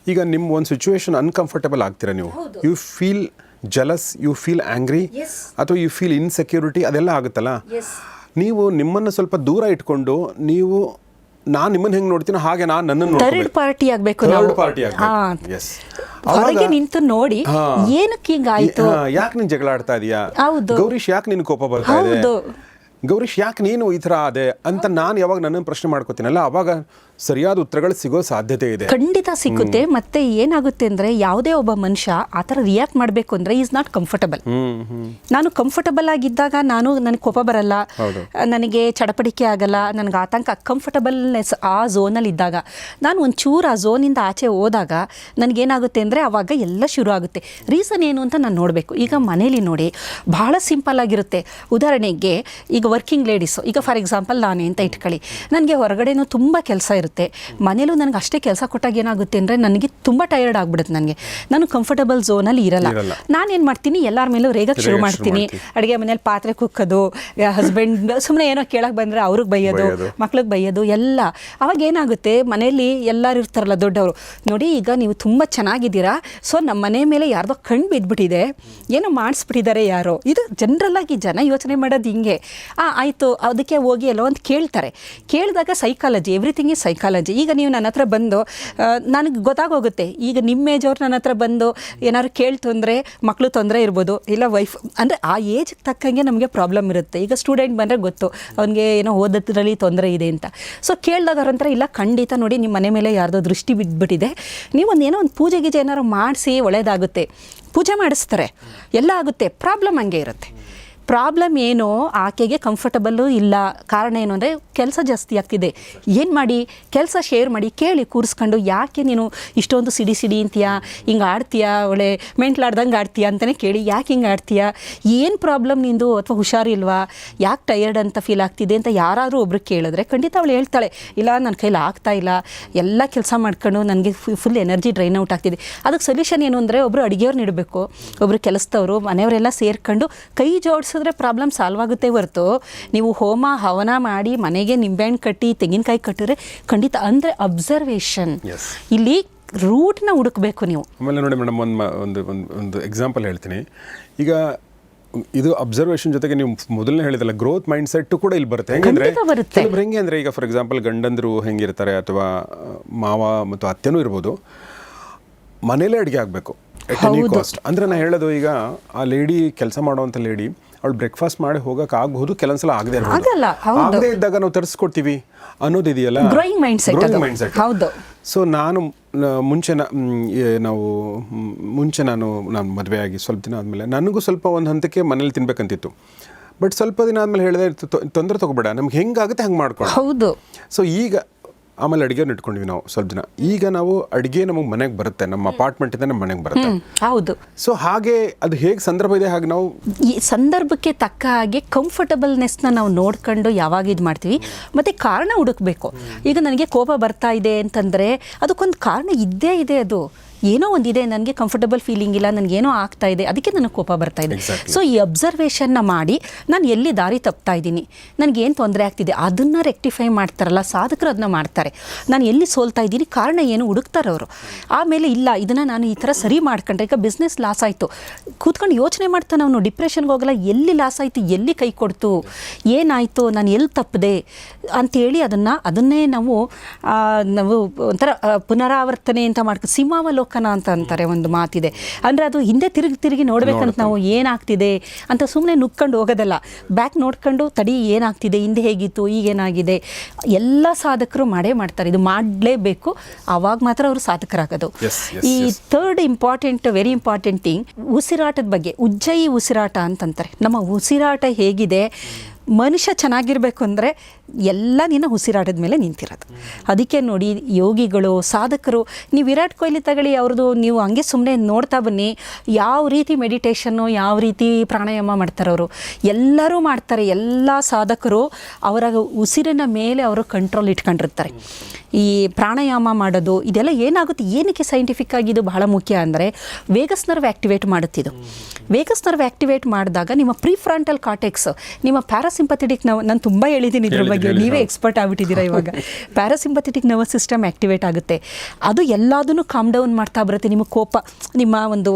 ಈಗ ನಿಮ್ಮ ಒಂದು ಸಿಚುವೇಶನ್ ಅನ್ಕಂಫರ್ಟಬಲ್ ಆಗ್ತೀರಾ ನೀವು? You feel jealous you feel angry ಅಥವಾ ಯು ಫೀಲ್ ಇನ್ಸೆಕ್ಯೂರಿಟಿ ಅದೆಲ್ಲ ಆಗುತ್ತಲ್ಲ? ನೀವು ನಿಮ್ಮನ್ನು ಸ್ವಲ್ಪ ದೂರ ಇಟ್ಕೊಂಡು ನೀವು ನಾನು ನಿಮ್ಮನ್ನ ಹೆಂಗೆ ನೋಡ್ತೀನೋ ಹಾಗೆ ನಾನು ನನ್ನನ್ನು ಥರ್ಡ್ ಪಾರ್ಟಿ ಆಗಬೇಕು ಥರ್ಡ್ ನಾವು. ಪಾರ್ಟಿ. ಎಸ್ ಹೊರಗೆ ನಿಂತು ನೋಡಿ ಏನಕ್ಕೆ ಹಿಂಗಾಯ್ತು ಯಾಕೆ ನೀನು ಜಗಳ ಆಡ್ತಾ ಇದೀಯಾ? ಹೌದು. ಗೌರೀಶ್ ಯಾಕೆ ನಿನ್ ಕೋಪ ಬರ್ತಾ ಇದೆ. ಗೌರೀಶ್ ಯಾಕೆ ನೀನು ಈ ಥರ ಆದೆ ಅಂತ ನಾನು ಯಾವಾಗ ನನ್ನನ್ನು ಪ್ರಶ್ನೆ ಮಾಡ್ಕೋತೀನಲ್ಲ ಅವಾಗ ಸರಿಯಾದ ಉತ್ತರಗಳು ಸಿಗೋ ಸಾಧ್ಯತೆ ಇದೆ. ಖಂಡಿತ ಸಿಕ್ಕುತ್ತೆ ಮತ್ತೆ ಏನಾಗುತ್ತೆ ಅಂದ್ರೆ ಯಾವುದೇ ಒಬ್ಬ ಮನುಷ್ಯ ಆ ಥರ ರಿಯಾಕ್ಟ್ ಮಾಡಬೇಕು ಅಂದ್ರೆ ಈಸ್ ನಾಟ್ ಕಂಫರ್ಟಬಲ್ ನಾನು ಕಂಫರ್ಟಬಲ್ ಆಗಿದ್ದಾಗ ನಾನು ನನಗೆ ಕೋಪ ಬರಲ್ಲ. ನನಗೆ ಚಡಪಡಿಕೆ ಆಗಲ್ಲ. ನನಗೆ ಆತಂಕ ಕಂಫರ್ಟಬಲ್ನೆಸ್ ಆ ಝೋನಲ್ಲಿ ಇದ್ದಾಗ ನಾನು ಒಂಚೂರು ಆ ಝೋನಿಂದ ಆಚೆ ಹೋದಾಗ ನನಗೇನಾಗುತ್ತೆ ಅಂದರೆ ಆವಾಗ ಎಲ್ಲ ಶುರು ಆಗುತ್ತೆ. ರೀಸನ್ ಏನು ಅಂತ ನಾನು ನೋಡಬೇಕು. ಈಗ ಮನೇಲಿ ನೋಡಿ ಬಹಳ ಸಿಂಪಲ್ ಆಗಿರುತ್ತೆ. ಉದಾಹರಣೆಗೆ ಈಗ ವರ್ಕಿಂಗ್ ಲೇಡೀಸು ಈಗ ಫಾರ್ ಎಕ್ಸಾಂಪಲ್ ನಾನೇ ಅಂತ ಇಟ್ಕೊಳ್ಳಿ. ನನಗೆ ಹೊರಗಡೆನೂ ತುಂಬ ಕೆಲಸ ಇರುತ್ತೆ. ಮನೇಲೂ ನನಗೆ ಅಷ್ಟೇ ಕೆಲಸ ಕೊಟ್ಟಾಗ ಏನಾಗುತ್ತೆ ಅಂದರೆ ನನಗೆ ತುಂಬ ಟಯರ್ಡ್ ಆಗಿಬಿಡುತ್ತೆ ನನಗೆ. ನಾನು ಕಂಫರ್ಟಬಲ್ ಝೋನಲ್ಲಿ ಇರಲ್ಲ. ನಾನು ನಾನೇನು ಮಾಡ್ತೀನಿ? ಎಲ್ಲರ ಮೇಲೂ ರೇಗಕ್ಕೆ ಶುರು ಮಾಡ್ತೀನಿ. ಅಡುಗೆ ಮನೇಲಿ ಪಾತ್ರೆ ಕುಕ್ಕೋದು ಹಸ್ಬೆಂಡ್ ಸುಮ್ಮನೆ ಏನೋ ಕೇಳಕ್ಕೆ ಬಂದರೆ ಅವ್ರಿಗೆ ಬೈಯೋದು. ಮಕ್ಳಿಗೆ ಬೈಯೋದು ಎಲ್ಲ. ಅವಾಗ ಏನಾಗುತ್ತೆ? ಮನೆಯಲ್ಲಿ ಎಲ್ಲರೂ ಇರ್ತಾರಲ್ಲ ದೊಡ್ಡವರು. ನೋಡಿ ಈಗ ನೀವು ತುಂಬ ಚೆನ್ನಾಗಿದ್ದೀರಾ? ಸೊ ನಮ್ಮ ಮನೆ ಮೇಲೆ ಯಾರ್ದೋ ಕಣ್ಣು ಬಿದ್ದುಬಿಟ್ಟಿದೆ ಏನೋ ಮಾಡಿಸ್ಬಿಟ್ಟಿದ್ದಾರೆ ಯಾರೋ. ಇದು ಜನರಲ್ಲಾಗಿ ಜನ ಯೋಚನೆ ಮಾಡೋದು ಹಿಂಗೆ. ಆ ಆಯಿತು ಅದಕ್ಕೆ ಹೋಗಿ ಎಲ್ಲೋ ಅಂತ ಕೇಳ್ತಾರೆ. ಕೇಳಿದಾಗ ಸೈಕಾಲಜಿ ಎವ್ರಿಥಿಂಗ್ ಈಸ್ ಸೈಕಾಲಜಿ ಈಗ ನೀವು ನನ್ನ ಹತ್ರ ಬಂದು ನನಗೆ ಗೊತ್ತಾಗೋಗುತ್ತೆ. ಈಗ ನಿಮ್ಮ ಏಜ್ ಅವ್ರು ನನ್ನ ಹತ್ರ ಬಂದು ಏನಾದ್ರು ಕೇಳಿ ತೊಂದರೆ ಮಕ್ಕಳು ತೊಂದರೆ ಇರ್ಬೋದು, ಇಲ್ಲ ವೈಫ್ ಅಂದರೆ ಆ ಏಜ್ಗೆ ತಕ್ಕಂಗೆ ನಮಗೆ ಪ್ರಾಬ್ಲಮ್ ಇರುತ್ತೆ. ಈಗ ಸ್ಟೂಡೆಂಟ್ ಬಂದರೆ ಗೊತ್ತು, ಅವನಿಗೆ ಏನೋ ಓದೋದ್ರಲ್ಲಿ ತೊಂದರೆ ಇದೆ ಅಂತ. ಸೊ ಕೇಳಿದಾಗ ಅವ್ರಂತರ ಇಲ್ಲ, ಖಂಡಿತ ನೋಡಿ ನಿಮ್ಮ ಮನೆ ಮೇಲೆ ಯಾರ್ದೋ ದೃಷ್ಟಿ ಬಿದ್ದುಬಿಟ್ಟಿದೆ ನೀವು ಒಂದು ಏನೋ ಒಂದು ಪೂಜೆ ಗೀಜೆ ಏನಾದ್ರು ಮಾಡಿಸಿ ಒಳ್ಳೆಯದಾಗುತ್ತೆ ಪೂಜೆ ಮಾಡಿಸ್ತಾರೆ. ಎಲ್ಲ ಆಗುತ್ತೆ. ಪ್ರಾಬ್ಲಮ್ ಹಂಗೆ ಇರುತ್ತೆ. ಪ್ರಾಬ್ಲಮ್ ಏನು ಆಕೆಗೆ ಕಂಫರ್ಟಬಲ್ಲು ಇಲ್ಲ. ಕಾರಣ ಏನು ಅಂದರೆ ಕೆಲಸ ಜಾಸ್ತಿ ಆಗ್ತಿದೆ. ಏನು ಮಾಡಿ? ಕೆಲಸ ಶೇರ್ ಮಾಡಿ, ಕೇಳಿ, ಕೂರಿಸ್ಕೊಂಡು ಯಾಕೆ ನೀನು ಇಷ್ಟೊಂದು ಸಿಡಿ ಸಿಡಿ ಅಂತೀಯಾ? ಹಿಂಗೆ ಆಡ್ತೀಯಾ? ಒಳ್ಳೆ ಮೆಂಟ್ಲಾಡ್ದಂಗೆ ಆಡ್ತೀಯಾ ಅಂತಲೇ ಕೇಳಿ, ಯಾಕೆ ಹಿಂಗೆ ಆಡ್ತೀಯಾ? ಏನು ಪ್ರಾಬ್ಲಮ್ ನಿಂದು? ಅಥವಾ ಹುಷಾರಿಲ್ವಾ ಯಾಕೆ ಟಯರ್ಡ್ ಅಂತ ಫೀಲ್ ಆಗ್ತಿದೆ ಅಂತ ಯಾರಾದರೂ ಒಬ್ರು ಕೇಳಿದ್ರೆ ಖಂಡಿತ ಅವಳು ಹೇಳ್ತಾಳೆ. ಇಲ್ಲ ನನ್ನ ಕೈಲಿ ಆಗ್ತಾ ಇಲ್ಲ. ಎಲ್ಲ ಕೆಲಸ ಮಾಡ್ಕೊಂಡು ನನಗೆ ಫುಲ್ ಎನರ್ಜಿ ಡ್ರೈನ್ ಔಟ್ ಆಗ್ತಿದೆ. ಅದಕ್ಕೆ ಸೊಲ್ಯೂಷನ್ ಏನು ಅಂದರೆ ಒಬ್ಬರು ಅಡುಗೆಯವ್ರನ್ನ ಇಡಬೇಕು. ಒಬ್ಬರು ಕೆಲಸದವರು, ಮನೆಯವರೆಲ್ಲ ಸೇರ್ಕೊಂಡು ಕೈ ಜೋಡಿಸಿದ್ರೆ ಪ್ರಾಬ್ಲಮ್ ಸಾಲ್ವ್ ಆಗುತ್ತೆ ಹೊರತು. ನೀವು ಹೋಮ ಹವನ ಮಾಡಿ ಮನೆಗೆ ನಿಂಬೆಹಣ್ಣು ಕಟ್ಟಿ ತೆಂಗಿನಕಾಯಿ ಕಟ್ಟಿದ್ರೆ ಖಂಡಿತ ಅಂದರೆ ಅಬ್ಸರ್ವೇಷನ್. ಇಲ್ಲಿ ರೂಟ್ನ ಹುಡುಕಬೇಕು ನೀವು. ಆಮೇಲೆ ನೋಡಿ ಮೇಡಮ್ ಒಂದು ಒಂದು ಒಂದು ಎಕ್ಸಾಂಪಲ್ ಹೇಳ್ತೀನಿ. ಈಗ ಇದು ಅಬ್ಸರ್ವೇಷನ್ ಜೊತೆಗೆ ನೀವು ಮೊದಲನೇ ಹೇಳಿದಲ್ಲ ಗ್ರೋತ್ ಮೈಂಡ್ ಸೆಟ್ ಕೂಡ ಇಲ್ಲಿ ಬರುತ್ತೆ. ಹೆಂಗಂದ್ರೆ ಹೆಂಗೆ ಅಂದ್ರೆ ಈಗ ಫಾರ್ ಎಕ್ಸಾಂಪಲ್ ಗಂಡಂದ್ರು ಹೆಂಗಿರ್ತಾರೆ ಅಥವಾ ಮಾವ ಮತ್ತು ಅತ್ತೆನೂ ಇರ್ಬೋದು. ಮನೇಲೇ ಅಡುಗೆ ಆಗಬೇಕು. ಎಟ್ ಎನಿ ಕಾಸ್ಟ್ ಅಂದರೆ ನಾನು ಹೇಳೋದು ಈಗ ಆ ಲೇಡಿ ಕೆಲಸ ಮಾಡುವಂಥ ಲೇಡಿ ಅವಳು ಬ್ರೇಕ್ಫಾಸ್ಟ್ ಮಾಡಿ ಹೋಗಕ್ಕೆ ಆಗಬಹುದು ಕೆಲವೊಂದ್ಸಲ ಆಗದೆ ಆಗಲ್ಲ, ಹೌದು. ಆಗದೆ ಇದ್ದಾಗ ನಾವು ತರಿಸ್ಕೊಡ್ತೀವಿ ಅನ್ನೋದಿದೆಯಲ್ಲ Growing mindset ಅದು. ಮೈಂಡ್ ಹೌದು. ಸೊ ನಾನು ನ- ಮುಂಚೆ ನ- ಮ್, ಏ, ನಾವು ಮ್, ಮುಂಚೆ ನಾನು ನಾನು ಮದುವೆ ಆಗಿ ಸ್ವಲ್ಪ ದಿನ ಆದಮೇಲೆ ನನಗೂ ಸ್ವಲ್ಪ ಒಂದು ಹಂತಕ್ಕೆ ಮನೇಲಿ ತಿನ್ಬೇಕಂತಿತ್ತು ಬಟ್ ಸ್ವಲ್ಪ ದಿನ ಆದಮೇಲೆ ಹೇಳಿದೆ ತೊಂದರೆ ತೊಗೋಬೇಡ ನಮ್ಗೆ ಹೆಂಗಾಗುತ್ತೆ ಹಂಗೆ ಮಾಡ್ಕೊಂಡು ಹೌದು ಸೊ ಈಗ ಆಮೇಲೆ ಅಡುಗೆನ ಇಟ್ಕೊಂಡ್ವಿ ನಾವು ಸ್ವಲ್ಪ ದಿನ. ಈಗ ನಾವು ಅಡುಗೆ ನಮಗೆ ಮನೆಗೆ ಬರುತ್ತೆ ನಮ್ಮ ಅಪಾರ್ಟ್ಮೆಂಟಿಂದ ನಮ್ಮ ಮನೆಗೆ ಬರುತ್ತೆ. ಹೌದು. ಸೊ ಹಾಗೆ ಅದು ಹೇಗೆ ಸಂದರ್ಭ ಇದೆ ಹಾಗೆ ನಾವು ಈ ಸಂದರ್ಭಕ್ಕೆ ತಕ್ಕ ಹಾಗೆ ಕಂಫರ್ಟಬಲ್ನೆಸ್ನ ನಾವು ನೋಡ್ಕೊಂಡು ಯಾವಾಗ ಇದು ಮಾಡ್ತೀವಿ. ಮತ್ತು ಕಾರಣ ಹುಡುಕ್ಬೇಕು. ಈಗ ನನಗೆ ಕೋಪ ಬರ್ತಾ ಇದೆ ಅಂತಂದರೆ ಅದಕ್ಕೊಂದು ಕಾರಣ ಇದ್ದೇ ಇದೆ ಅದು. ಏನೋ ಒಂದಿದೆ ನನಗೆ ಕಂಫರ್ಟಬಲ್ ಫೀಲಿಂಗ್ ಇಲ್ಲ ನನಗೇನೋ ಆಗ್ತಾ ಇದೆ ಅದಕ್ಕೆ ನನಗೆ ಕೋಪ ಬರ್ತಾ ಇದೆ. ಸೊ ಈ ಅಬ್ಸರ್ವೇಷನ್ನ ಮಾಡಿ ನಾನು ಎಲ್ಲಿ ದಾರಿ ತಪ್ತಾ ಇದ್ದೀನಿ? ನನಗೇನು ತೊಂದರೆ ಆಗ್ತಿದೆ? ಅದನ್ನು ರೆಕ್ಟಿಫೈ ಮಾಡ್ತಾರಲ್ಲ ಸಾಧಕರು ಅದನ್ನ ಮಾಡ್ತಾರೆ. ನಾನು ಎಲ್ಲಿ ಸೋಲ್ತಾ ಇದ್ದೀನಿ? ಕಾರಣ ಏನು? ಹುಡುಕ್ತಾರೆ ಅವರು. ಆಮೇಲೆ ಇಲ್ಲ ಇದನ್ನು ನಾನು ಈ ಥರ ಸರಿ ಮಾಡ್ಕೊಂಡ್ರೆ ಈಗ ಬಿಸ್ನೆಸ್ ಲಾಸ್ ಆಯಿತು. ಕೂತ್ಕೊಂಡು ಯೋಚನೆ ಮಾಡ್ತಾನೆ ಅವನು ಡಿಪ್ರೆಷನ್ಗೆ ಹೋಗಲ್ಲ ಎಲ್ಲಿ ಲಾಸ್ ಆಯಿತು ಎಲ್ಲಿ ಕೈ ಕೊಡ್ತು ಏನಾಯಿತು ನಾನು ಎಲ್ಲಿ ತಪ್ಪದೆ ಅಂತೇಳಿ ಅದನ್ನು ಅದನ್ನೇ ನಾವು ನಾವು ಒಂಥರ ಪುನರಾವರ್ತನೆ ಅಂತ ಮಾಡ್ಕೊ ಸಿಂಹಾವಲೋಕನ ಅಂತ ಅಂತಾರೆ ಒಂದು ಮಾತಿದೆ. ಅಂದರೆ ಅದು ಹಿಂದೆ ತಿರುಗಿ ತಿರುಗಿ ನೋಡ್ಬೇಕಂತ ನಾವು ಏನಾಗ್ತಿದೆ ಅಂತ ಸುಮ್ಮನೆ ನುಗ್ಕೊಂಡು ಹೋಗೋದಲ್ಲ. ಬ್ಯಾಕ್ ನೋಡ್ಕೊಂಡು ತಡಿ ಏನಾಗ್ತಿದೆ ಹಿಂದೆ ಹೇಗಿತ್ತು ಈಗೇನಾಗಿದೆ ಎಲ್ಲ ಸಾಧಕರು ಮಾಡೇ ಮಾಡ್ತಾರೆ. ಇದು ಮಾಡಲೇಬೇಕು. ಆವಾಗ ಮಾತ್ರ ಅವರು ಸಾಧಕರಾಗೋದು. ಈ. Third important very important thing ಉಸಿರಾಟದ ಬಗ್ಗೆ. ಉಜ್ಜಯಿ ಉಸಿರಾಟ ಅಂತಂತಾರೆ. ನಮ್ಮ ಉಸಿರಾಟ ಹೇಗಿದೆ? ಮನುಷ್ಯ ಚೆನ್ನಾಗಿರಬೇಕು ಅಂದರೆ ಎಲ್ಲ ನಿನ್ನ ಉಸಿರಾಟದ ಮೇಲೆ ನಿಂತಿರೋದು. ಅದಕ್ಕೆ ನೋಡಿ ಯೋಗಿಗಳು, ಸಾಧಕರು, ನೀವು ವಿರಾಟ್ ಕೊಹ್ಲಿ ತಗೊಳ್ಳಿ ಅವ್ರದ್ದು, ನೀವು ಹಂಗೆ ಸುಮ್ಮನೆ ನೋಡ್ತಾ ಬನ್ನಿ. ಯಾವ ರೀತಿ ಮೆಡಿಟೇಷನ್ನು ಯಾವ ರೀತಿ ಪ್ರಾಣಾಯಾಮ ಮಾಡ್ತಾರೆ ಅವರು? ಎಲ್ಲರೂ ಮಾಡ್ತಾರೆ, ಎಲ್ಲ ಸಾಧಕರು ಅವರ ಉಸಿರಿನ ಮೇಲೆ ಅವರು ಕಂಟ್ರೋಲ್ ಇಟ್ಕೊಂಡಿರ್ತಾರೆ. ಈ ಪ್ರಾಣಾಯಾಮ ಮಾಡೋದು, ಇದೆಲ್ಲ ಏನಾಗುತ್ತೆ, ಏನಕ್ಕೆ ಸೈಂಟಿಫಿಕ್ ಆಗಿ ಇದು ಬಹಳ ಮುಖ್ಯ ಅಂದರೆ ವೇಗಸ್ ನರ್ವ್ ಆ್ಯಕ್ಟಿವೇಟ್ ಮಾಡುತ್ತಿದ್ದು ವೇಗಸ್ ನರ್ವ್ ಆ್ಯಕ್ಟಿವೇಟ್ ಮಾಡಿದಾಗ ನಿಮ್ಮ ಪ್ರಿಫ್ರಂಟಲ್ ಕಾಟೆಕ್ಸ್ ನಿಮ್ಮ ಪ್ಯಾರಾಸಿಂಪಥೆಟಿಕ್ ನವ್ ನಾನು ತುಂಬ ಹೇಳಿದ್ದೀನಿ ಇದ್ರ ಬಗ್ಗೆ. ನೀವೇ ಎಕ್ಸ್ಪರ್ಟ್ ಆಗ್ಬಿಟ್ಟಿದ್ದೀರಾ ಇವಾಗ. ಪ್ಯಾರಾಸಿಂಪಥೆಟಿಕ್ ನರ್ವಸ್ ಸಿಸ್ಟಮ್ ಆ್ಯಕ್ಟಿವೇಟ್ ಆಗುತ್ತೆ. ಅದು ಎಲ್ಲದನ್ನು ಕಾಮ್ ಡೌನ್ ಮಾಡ್ತಾ ಬರುತ್ತೆ. ನಿಮ್ಮ ಕೋಪ ನಿಮ್ಮ ಒಂದು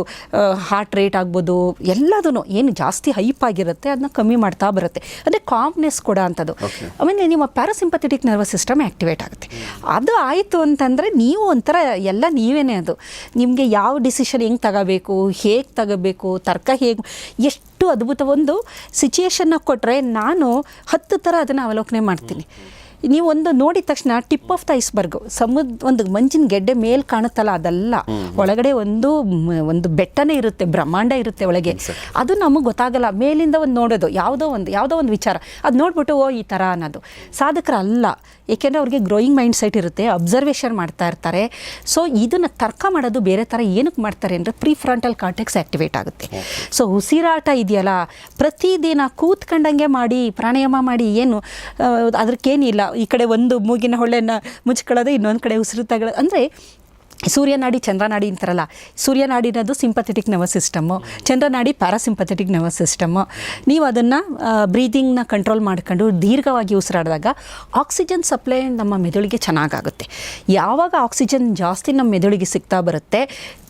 ಹಾರ್ಟ್ ರೇಟ್ ಆಗ್ಬೋದು ಎಲ್ಲದೂ ಏನು ಜಾಸ್ತಿ ಹೈಪ್ ಆಗಿರುತ್ತೆ ಅದನ್ನ ಕಮ್ಮಿ ಮಾಡ್ತಾ ಬರುತ್ತೆ. ಅಂದರೆ ಕಾಮ್ನೆಸ್ ಕೂಡ ಅಂಥದ್ದು ಆಮೇಲೆ ನಿಮ್ಮ ಪ್ಯಾರಾಸಿಂಪಥೆಟಿಕ್ ನರ್ವಸ್ ಸಿಸ್ಟಮ್ ಆ್ಯಕ್ಟಿವೇಟ್ ಆಗುತ್ತೆ. ಅದು ಆಯಿತು ಅಂತಂದರೆ ನೀವು ಒಂಥರ ಎಲ್ಲ ನೀವೇನೇ ಅದು. ನಿಮಗೆ ಯಾವ ಡಿಸಿಷನ್ ಹೆಂಗೆ ತಗೋಬೇಕು ಹೇಗೆ ತಗೋಬೇಕು ತರ್ಕ ಹೇಗೆ ಎಷ್ಟು ಅದ್ಭುತ ಒಂದು ಸಿಚುಯೇಷನ್ನ ಕೊಟ್ಟರೆ ನಾನು ಹತ್ತು ಥರ ಅದನ್ನು ಅವಲೋಕನೆ ಮಾಡ್ತೀನಿ. ನೀವು ಒಂದು ನೋಡಿದ ತಕ್ಷಣ ಟಿಪ್ ಆಫ್ ದ ಐಸ್ಬರ್ಗ್. ಸಮುದ್ರ ಒಂದು ಮಂಜಿನ ಗೆಡ್ಡೆ ಮೇಲೆ ಕಾಣುತ್ತಲ್ಲ ಅದಲ್ಲ. ಒಳಗಡೆ ಒಂದು ಒಂದು ಬೆಟ್ಟನೇ ಇರುತ್ತೆ ಬ್ರಹ್ಮಾಂಡ ಇರುತ್ತೆ ಒಳಗೆ. ಅದು ನಮಗೆ ಗೊತ್ತಾಗಲ್ಲ. ಮೇಲಿಂದ ಒಂದು ನೋಡೋದು ಯಾವುದೋ ಒಂದು ಯಾವುದೋ ಒಂದು ವಿಚಾರ. ಅದು ನೋಡ್ಬಿಟ್ಟು ಓ ಈ ಥರ ಅನ್ನೋದು. ಸಾಧಕರ ಅಲ್ಲ ಏಕೆಂದರೆ ಅವ್ರಿಗೆ ಗ್ರೋಯಿಂಗ್ ಮೈಂಡ್ ಸೆಟ್ ಇರುತ್ತೆ ಅಬ್ಸರ್ವೇಷನ್ ಮಾಡ್ತಾ ಇರ್ತಾರೆ. ಸೊ ಇದನ್ನು ತರ್ಕ ಮಾಡೋದು ಬೇರೆ ಥರ ಏನಕ್ಕೆ ಮಾಡ್ತಾರೆ ಅಂದರೆ ಪ್ರೀ ಫ್ರಂಟಲ್ ಕಾಂಟೆಕ್ಸ್ ಆ್ಯಕ್ಟಿವೇಟ್ ಆಗುತ್ತೆ ಸೊ ಉಸಿರಾಟ ಇದೆಯಲ್ಲ ಪ್ರತಿದಿನ ಕೂತ್ಕೊಂಡಂಗೆ ಮಾಡಿ ಪ್ರಾಣಾಯಾಮ ಮಾಡಿ ಏನು ಅದಕ್ಕೇನಿಲ್ಲ ಈ ಕಡೆ ಒಂದು ಮೂಗಿನ ಹೊಳ್ಳೆಯನ್ನು ಮುಚ್ಕೊಳ್ಳೋದು, ಇನ್ನೊಂದು ಕಡೆ ಉಸಿರು ತಗೊಳ್ಳೋದು ಅಂದರೆ ಸೂರ್ಯನಾಡಿ, ಚಂದ್ರನಾಡಿ ಅಂತಾರಲ್ಲ, ಸೂರ್ಯನಾಡಿನದು ಸಿಂಪಥೆಟಿಕ್ ನರ್ವಸ್ ಸಿಸ್ಟಮ್ಮು ಚಂದ್ರನಾಡಿ ಪ್ಯಾರಾಸಿಂಪಥೆಟಿಕ್ ನರ್ವಸ್ ಸಿಸ್ಟಮ್ಮು ನೀವು ಅದನ್ನು ಬ್ರೀದಿಂಗ್ನ ಕಂಟ್ರೋಲ್ ಮಾಡ್ಕೊಂಡು ದೀರ್ಘವಾಗಿ ಉಸಿರಾಡಿದಾಗ ಆಕ್ಸಿಜನ್ ಸಪ್ಲೈ ನಮ್ಮ ಮೆದುಳಿಗೆ ಚೆನ್ನಾಗಾಗುತ್ತೆ. ಯಾವಾಗ ಆಕ್ಸಿಜನ್ ಜಾಸ್ತಿ ನಮ್ಮ ಮೆದುಳಿಗೆ ಸಿಗ್ತಾ ಬರುತ್ತೆ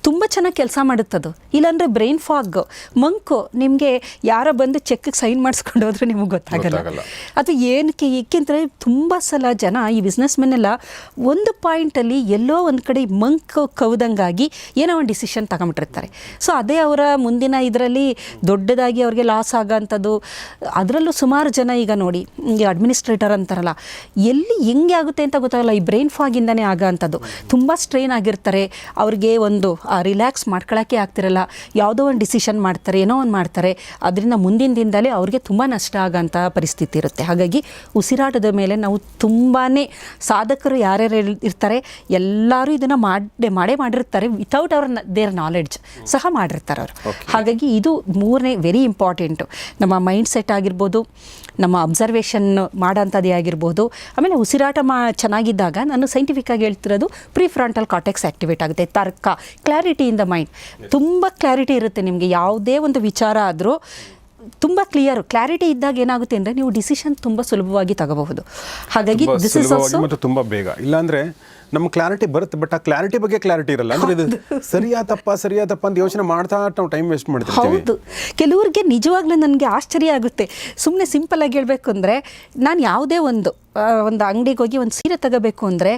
ತುಂಬ ಚೆನ್ನಾಗಿ ಕೆಲಸ ಮಾಡುತ್ತದು. ಇಲ್ಲಾಂದರೆ ಬ್ರೈನ್ ಫಾಗ್ ಮಂಕು ನಿಮಗೆ ಯಾರೋ ಬಂದು ಚೆಕ್ಗೆ ಸೈನ್ ಮಾಡಿಸ್ಕೊಂಡು ಹೋದ್ರೆ ನಿಮಗೆ ಗೊತ್ತಾಗಲ್ಲ. ಅದು ಏನಕ್ಕೆ ಏಕೆಂದರೆ ತುಂಬ ಸಲ ಜನ ಈ ಬಿಸ್ನೆಸ್ ಮೆನ್ನೆಲ್ಲ ಒಂದು ಪಾಯಿಂಟಲ್ಲಿ ಎಲ್ಲೋ ಒಂದು ಕಡೆ ಮಂಕ್ ಕವ್ದಂಗಾಗಿ ಏನೋ ಒಂದು ಡಿಸಿಷನ್ ತಗೊಂಬಿಟ್ಟಿರ್ತಾರೆ. ಸೊ ಅದೇ ಅವರ ಮುಂದಿನ ಇದರಲ್ಲಿ ದೊಡ್ಡದಾಗಿ ಅವ್ರಿಗೆ ಲಾಸ್ ಆಗೋಂಥದ್ದು ಅದರಲ್ಲೂ ಸುಮಾರು ಜನ ಈಗ ನೋಡಿ ಹಿಂಗೆ ಅಡ್ಮಿನಿಸ್ಟ್ರೇಟರ್ ಅಂತಾರಲ್ಲ ಎಲ್ಲಿ ಹೆಂಗೆ ಆಗುತ್ತೆ ಅಂತ ಗೊತ್ತಾಗಲ್ಲ ಈ ಬ್ರೈನ್ ಫಾಗಿಂದನೇ ಆಗೋ ಅಂಥದ್ದು ತುಂಬ ಸ್ಟ್ರೈನ್ ಆಗಿರ್ತಾರೆ ಅವ್ರಿಗೆ ಒಂದು ರಿಲ್ಯಾಕ್ಸ್ ಮಾಡ್ಕೊಳ್ಳೋಕ್ಕೆ ಆಗ್ತಿರಲ್ಲ. ಯಾವುದೋ ಒಂದು ಡಿಸಿಷನ್ ಮಾಡ್ತಾರೆ ಏನೋ ಒಂದು ಮಾಡ್ತಾರೆ. ಅದರಿಂದ ಮುಂದಿನ ದಿನದಲ್ಲಿ ಅವ್ರಿಗೆ ತುಂಬ ನಷ್ಟ ಆಗೋಂಥ ಪರಿಸ್ಥಿತಿ ಇರುತ್ತೆ. ಹಾಗಾಗಿ ಉಸಿರಾಟದ ಮೇಲೆ ನಾವು ತುಂಬಾ ಸಾಧಕರು ಯಾರ್ಯಾರು ಇರ್- ಇರ್ತಾರೆ ಎಲ್ಲರೂ ಇದನ್ನು ಮಾಡೇ ಮಾಡೇ ಮಾಡಿರ್ತಾರೆ ವಿತೌಟ್ ಅವರ್ ದೇರ್ ನಾಲೆಡ್ಜ್ ಸಹ ಮಾಡಿರ್ತಾರೆ ಅವರು. ಹಾಗಾಗಿ ಇದು ಮೂರನೇ ವೆರಿ ಇಂಪಾರ್ಟೆಂಟು ನಮ್ಮ ಮೈಂಡ್ ಸೆಟ್ ಆಗಿರ್ಬೋದು ನಮ್ಮ ಅಬ್ಸರ್ವೇಷನ್ ಮಾಡೋಂಥದ್ದೇ ಆಗಿರ್ಬೋದು. ಆಮೇಲೆ ಉಸಿರಾಟ ಮಾ ಚೆನ್ನಾಗಿದ್ದಾಗ ನಾನು ಸೈಂಟಿಫಿಕ್ ಆಗಿ ಹೇಳ್ತಿರೋದು ಪ್ರೀ ಫ್ರಂಟಲ್ ಕಾಟೆಕ್ಸ್ ಆಕ್ಟಿವೇಟ್ ಆಗುತ್ತೆ. ತರ್ಕ. ಕ್ಲಾರಿಟಿ ಇನ್ ದ ಮೈಂಡ್ ತುಂಬ ಕ್ಲಾರಿಟಿ ಇರುತ್ತೆ ನಿಮಗೆ. ಯಾವುದೇ ಒಂದು ವಿಚಾರ ಆದರೂ ತುಂಬ ಕ್ಲಿಯರ್ ಕ್ಲಾರಿಟಿ ಇದ್ದಾಗ ಏನಾಗುತ್ತೆ ಅಂದರೆ ನೀವು ಡಿಸಿಷನ್ ತುಂಬ ಸುಲಭವಾಗಿ ತಗೋಬಹುದು. ಹಾಗಾಗಿ ದಿಸ್ ಇಸ್ ಆಲ್ಸೋ ಮತ್ತು ತುಂಬಾ ಬೇಗ. ಇಲ್ಲಾಂದ್ರೆ ನಮ್ಮ ಕ್ಲಾರಿಟಿ ಬರುತ್ತೆ ಬಟ್ ಆ ಕ್ಲಾರಿಟಿ ಬಗ್ಗೆ ಕ್ಲಾರಿಟಿ ಇರಲ್ಲ. ಅಂದ್ರೆ ಇದು ಸರಿಯಾ ತಪ್ಪ ಸರಿಯಾ ತಪ್ಪ ಅಂತ ಯೋಚನೆ ಮಾಡ್ತಾ ನಾವು ಟೈಮ್ ವೇಸ್ಟ್ ಮಾಡ್ತೀವಿ ಹೌದು. ಕೆಲವ್ರಿಗೆ ನಿಜವಾಗ್ಲೂ ನನಗೆ ಆಶ್ಚರ್ಯ ಆಗುತ್ತೆ. ಸುಮ್ಮನೆ ಸಿಂಪಲ್ ಆಗಿ ಹೇಳಬೇಕು ಅಂದರೆ ನಾನು ಯಾವುದೇ ಒಂದು ಒಂದು ಅಂಗಡಿಗೆ ಹೋಗಿ ಒಂದು ಸೀರೆ ತಗೋಬೇಕು ಅಂದರೆ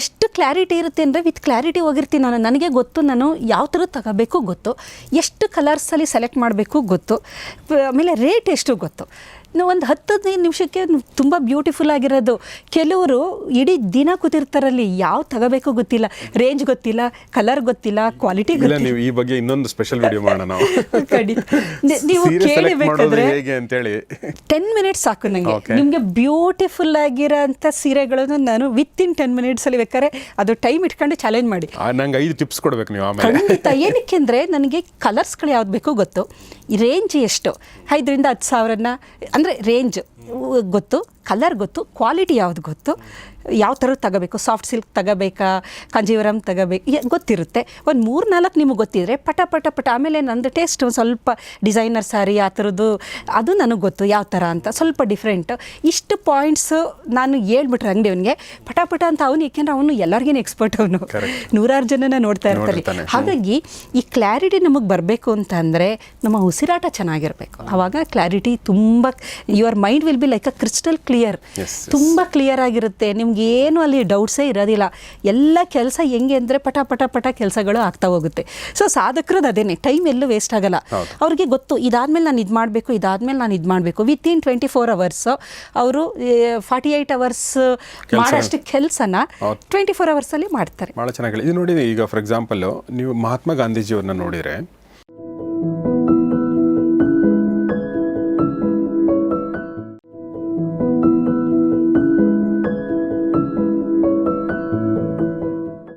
ಎಷ್ಟು ಕ್ಲಾರಿಟಿ ಇರುತ್ತೆ ಅಂದರೆ ವಿತ್ ಕ್ಲಾರಿಟಿ ಹೋಗಿರ್ತೀನಿ ನಾನು. ನನಗೆ ಗೊತ್ತು ನಾನು ಯಾವ ಥರ ತಗೋಬೇಕು ಗೊತ್ತು. ಎಷ್ಟು ಕಲರ್ಸಲ್ಲಿ ಸೆಲೆಕ್ಟ್ ಮಾಡಬೇಕು ಗೊತ್ತು. ಆಮೇಲೆ ರೇಟ್ ಎಷ್ಟು ಗೊತ್ತು. ಒಂದು ಹತ್ತು ಹದಿನೈದು ನಿಮಿಷಕ್ಕೆ ತುಂಬ ಬ್ಯೂಟಿಫುಲ್ ಆಗಿರೋದು. ಕೆಲವರು ಇಡೀ ದಿನ ಕೂತಿರ್ತಾರಲ್ಲಿ ಯಾವ ತಗೋಬೇಕು ಗೊತ್ತಿಲ್ಲ. ರೇಂಜ್ ಗೊತ್ತಿಲ್ಲ ಕಲರ್ ಗೊತ್ತಿಲ್ಲ ಕ್ವಾಲಿಟಿ ಗೊತ್ತಿಲ್ಲ. ನೀವು ಈ ಬಗ್ಗೆ ಇನ್ನೊಂದು ಸ್ಪೆಷಲ್ ವಿಡಿಯೋ ಮಾಡೋಣ ನಾವು. ಖಂಡಿತ. ನೀವು ಕೇಳಬೇಕಾದ್ರೆ ಹೇಗೆ ಅಂತೇಳಿ. ಟೆನ್ ಮಿನಿಟ್ಸ್ ಸಾಕು ನನಗೆ. ನಿಮಗೆ ಬ್ಯೂಟಿಫುಲ್ ಆಗಿರೋಂಥ ಸೀರೆಗಳನ್ನು ನಾನು ವಿತ್ ಇನ್ ಟೆನ್ ಮಿನಿಟ್ಸಲ್ಲಿ ಬೇಕಾದ್ರೆ ಅದು ಟೈಮ್ ಇಟ್ಕೊಂಡು ಚಾಲೆಂಜ್ ಮಾಡಿ. ನಂಗೆ ಐದು ಟಿಪ್ಸ್ ಕೊಡ್ಬೇಕು ನೀವು ಆಮೇಲೆ. ಖಂಡಿತ. ಏನಕ್ಕೆ ಅಂದರೆ ನನಗೆ ಕಲರ್ಸ್ಗಳು ಯಾವ್ದು ಬೇಕೋ ಗೊತ್ತು. ರೇಂಜ್ ಎಷ್ಟು? ಐದರಿಂದ ಹತ್ತು ಸಾವಿರನ ಅಂದರೆ ರೇಂಜ್ ಗೊತ್ತು ಕಲರ್ ಗೊತ್ತು ಕ್ವಾಲಿಟಿ ಯಾವುದು ಗೊತ್ತು. ಯಾವ ಥರ ತಗೋಬೇಕು? ಸಾಫ್ಟ್ ಸಿಲ್ಕ್ ತಗೋಬೇಕಾ? ಕಾಂಜೀವರಂ ತಗೋಬೇಕು? ಗೊತ್ತಿರುತ್ತೆ. ಒಂದು ಮೂರು ನಾಲ್ಕು ನಿಮಗೆ ಗೊತ್ತಿದ್ರೆ ಪಟ ಪಟ ಪಟ. ಆಮೇಲೆ ನಂದು ಟೇಸ್ಟ್ ಒಂದು ಸ್ವಲ್ಪ ಡಿಸೈನರ್ ಸ್ಯಾರಿ ಆ ಥರದ್ದು ಅದು ನನಗೆ ಗೊತ್ತು ಯಾವ ಥರ ಅಂತ. ಸ್ವಲ್ಪ ಡಿಫ್ರೆಂಟ್ ಇಷ್ಟು ಪಾಯಿಂಟ್ಸು ನಾನು ಹೇಳ್ಬಿಟ್ರೆ ಅಂಗಡಿಯವನಿಗೆ ಪಟ ಪಟ ಅಂತ ಅವನು ಏಕೆಂದ್ರೆ ಅವನು ಎಲ್ಲರಿಗೇನು ಎಕ್ಸ್ಪರ್ಟ್ ಅವನು. ನೂರಾರು ಜನನ ನೋಡ್ತಾ ಇರ್ತಾರೆ. ಹಾಗಾಗಿ ಈ ಕ್ಲಾರಿಟಿ ನಮಗೆ ಬರಬೇಕು ಅಂತ ಅಂದರೆ ನಮ್ಮ ಉಸಿರಾಟ ಚೆನ್ನಾಗಿರಬೇಕು. ಆವಾಗ ಕ್ಲಾರಿಟಿ ತುಂಬ your mind will be like a crystal clear. ತುಂಬ ಕ್ಲಿಯರ್ ಆಗಿರುತ್ತೆ. ನಿಮ್ಗೆ ಏನು ಅಲ್ಲಿ ಡೌಟ್ಸೇ ಇರೋದಿಲ್ಲ. ಎಲ್ಲ ಕೆಲಸ ಹೆಂಗೆ ಅಂದರೆ ಪಟ ಪಟ ಪಟ ಕೆಲಸಗಳು ಆಗ್ತಾ ಹೋಗುತ್ತೆ. ಸೊ ಸಾಧಕರದ್ದು ಅದೇನೆ ಟೈಮ್ ಎಲ್ಲೂ ವೇಸ್ಟ್ ಆಗಲ್ಲ. ಅವ್ರಿಗೆ ಗೊತ್ತು ಇದಾದ್ಮೇಲೆ ನಾನು ಇದು ಮಾಡಬೇಕು ಇದಾದ್ಮೇಲೆ ನಾನು ಇದು ಮಾಡಬೇಕು. Within twenty four hours ಅವರು ಫಾರ್ಟಿ ಏಯ್ಟ್ ಅವರ್ಸ್ ಮಾಡೋಷ್ಟು ಕೆಲಸನ. ಟ್ವೆಂಟಿ ಫೋರ್ ಅವರ್ಸಲ್ಲಿ ಮಾಡ್ತಾರೆ. ಭಾಳ ಚೆನ್ನಾಗಿ ಇದು ನೋಡಿ ಈಗ ಫಾರ್ ಎಕ್ಸಾಂಪಲ್ ನೀವು ಮಹಾತ್ಮ ಗಾಂಧೀಜಿಯವ್ರನ್ನ ನೋಡಿದರೆ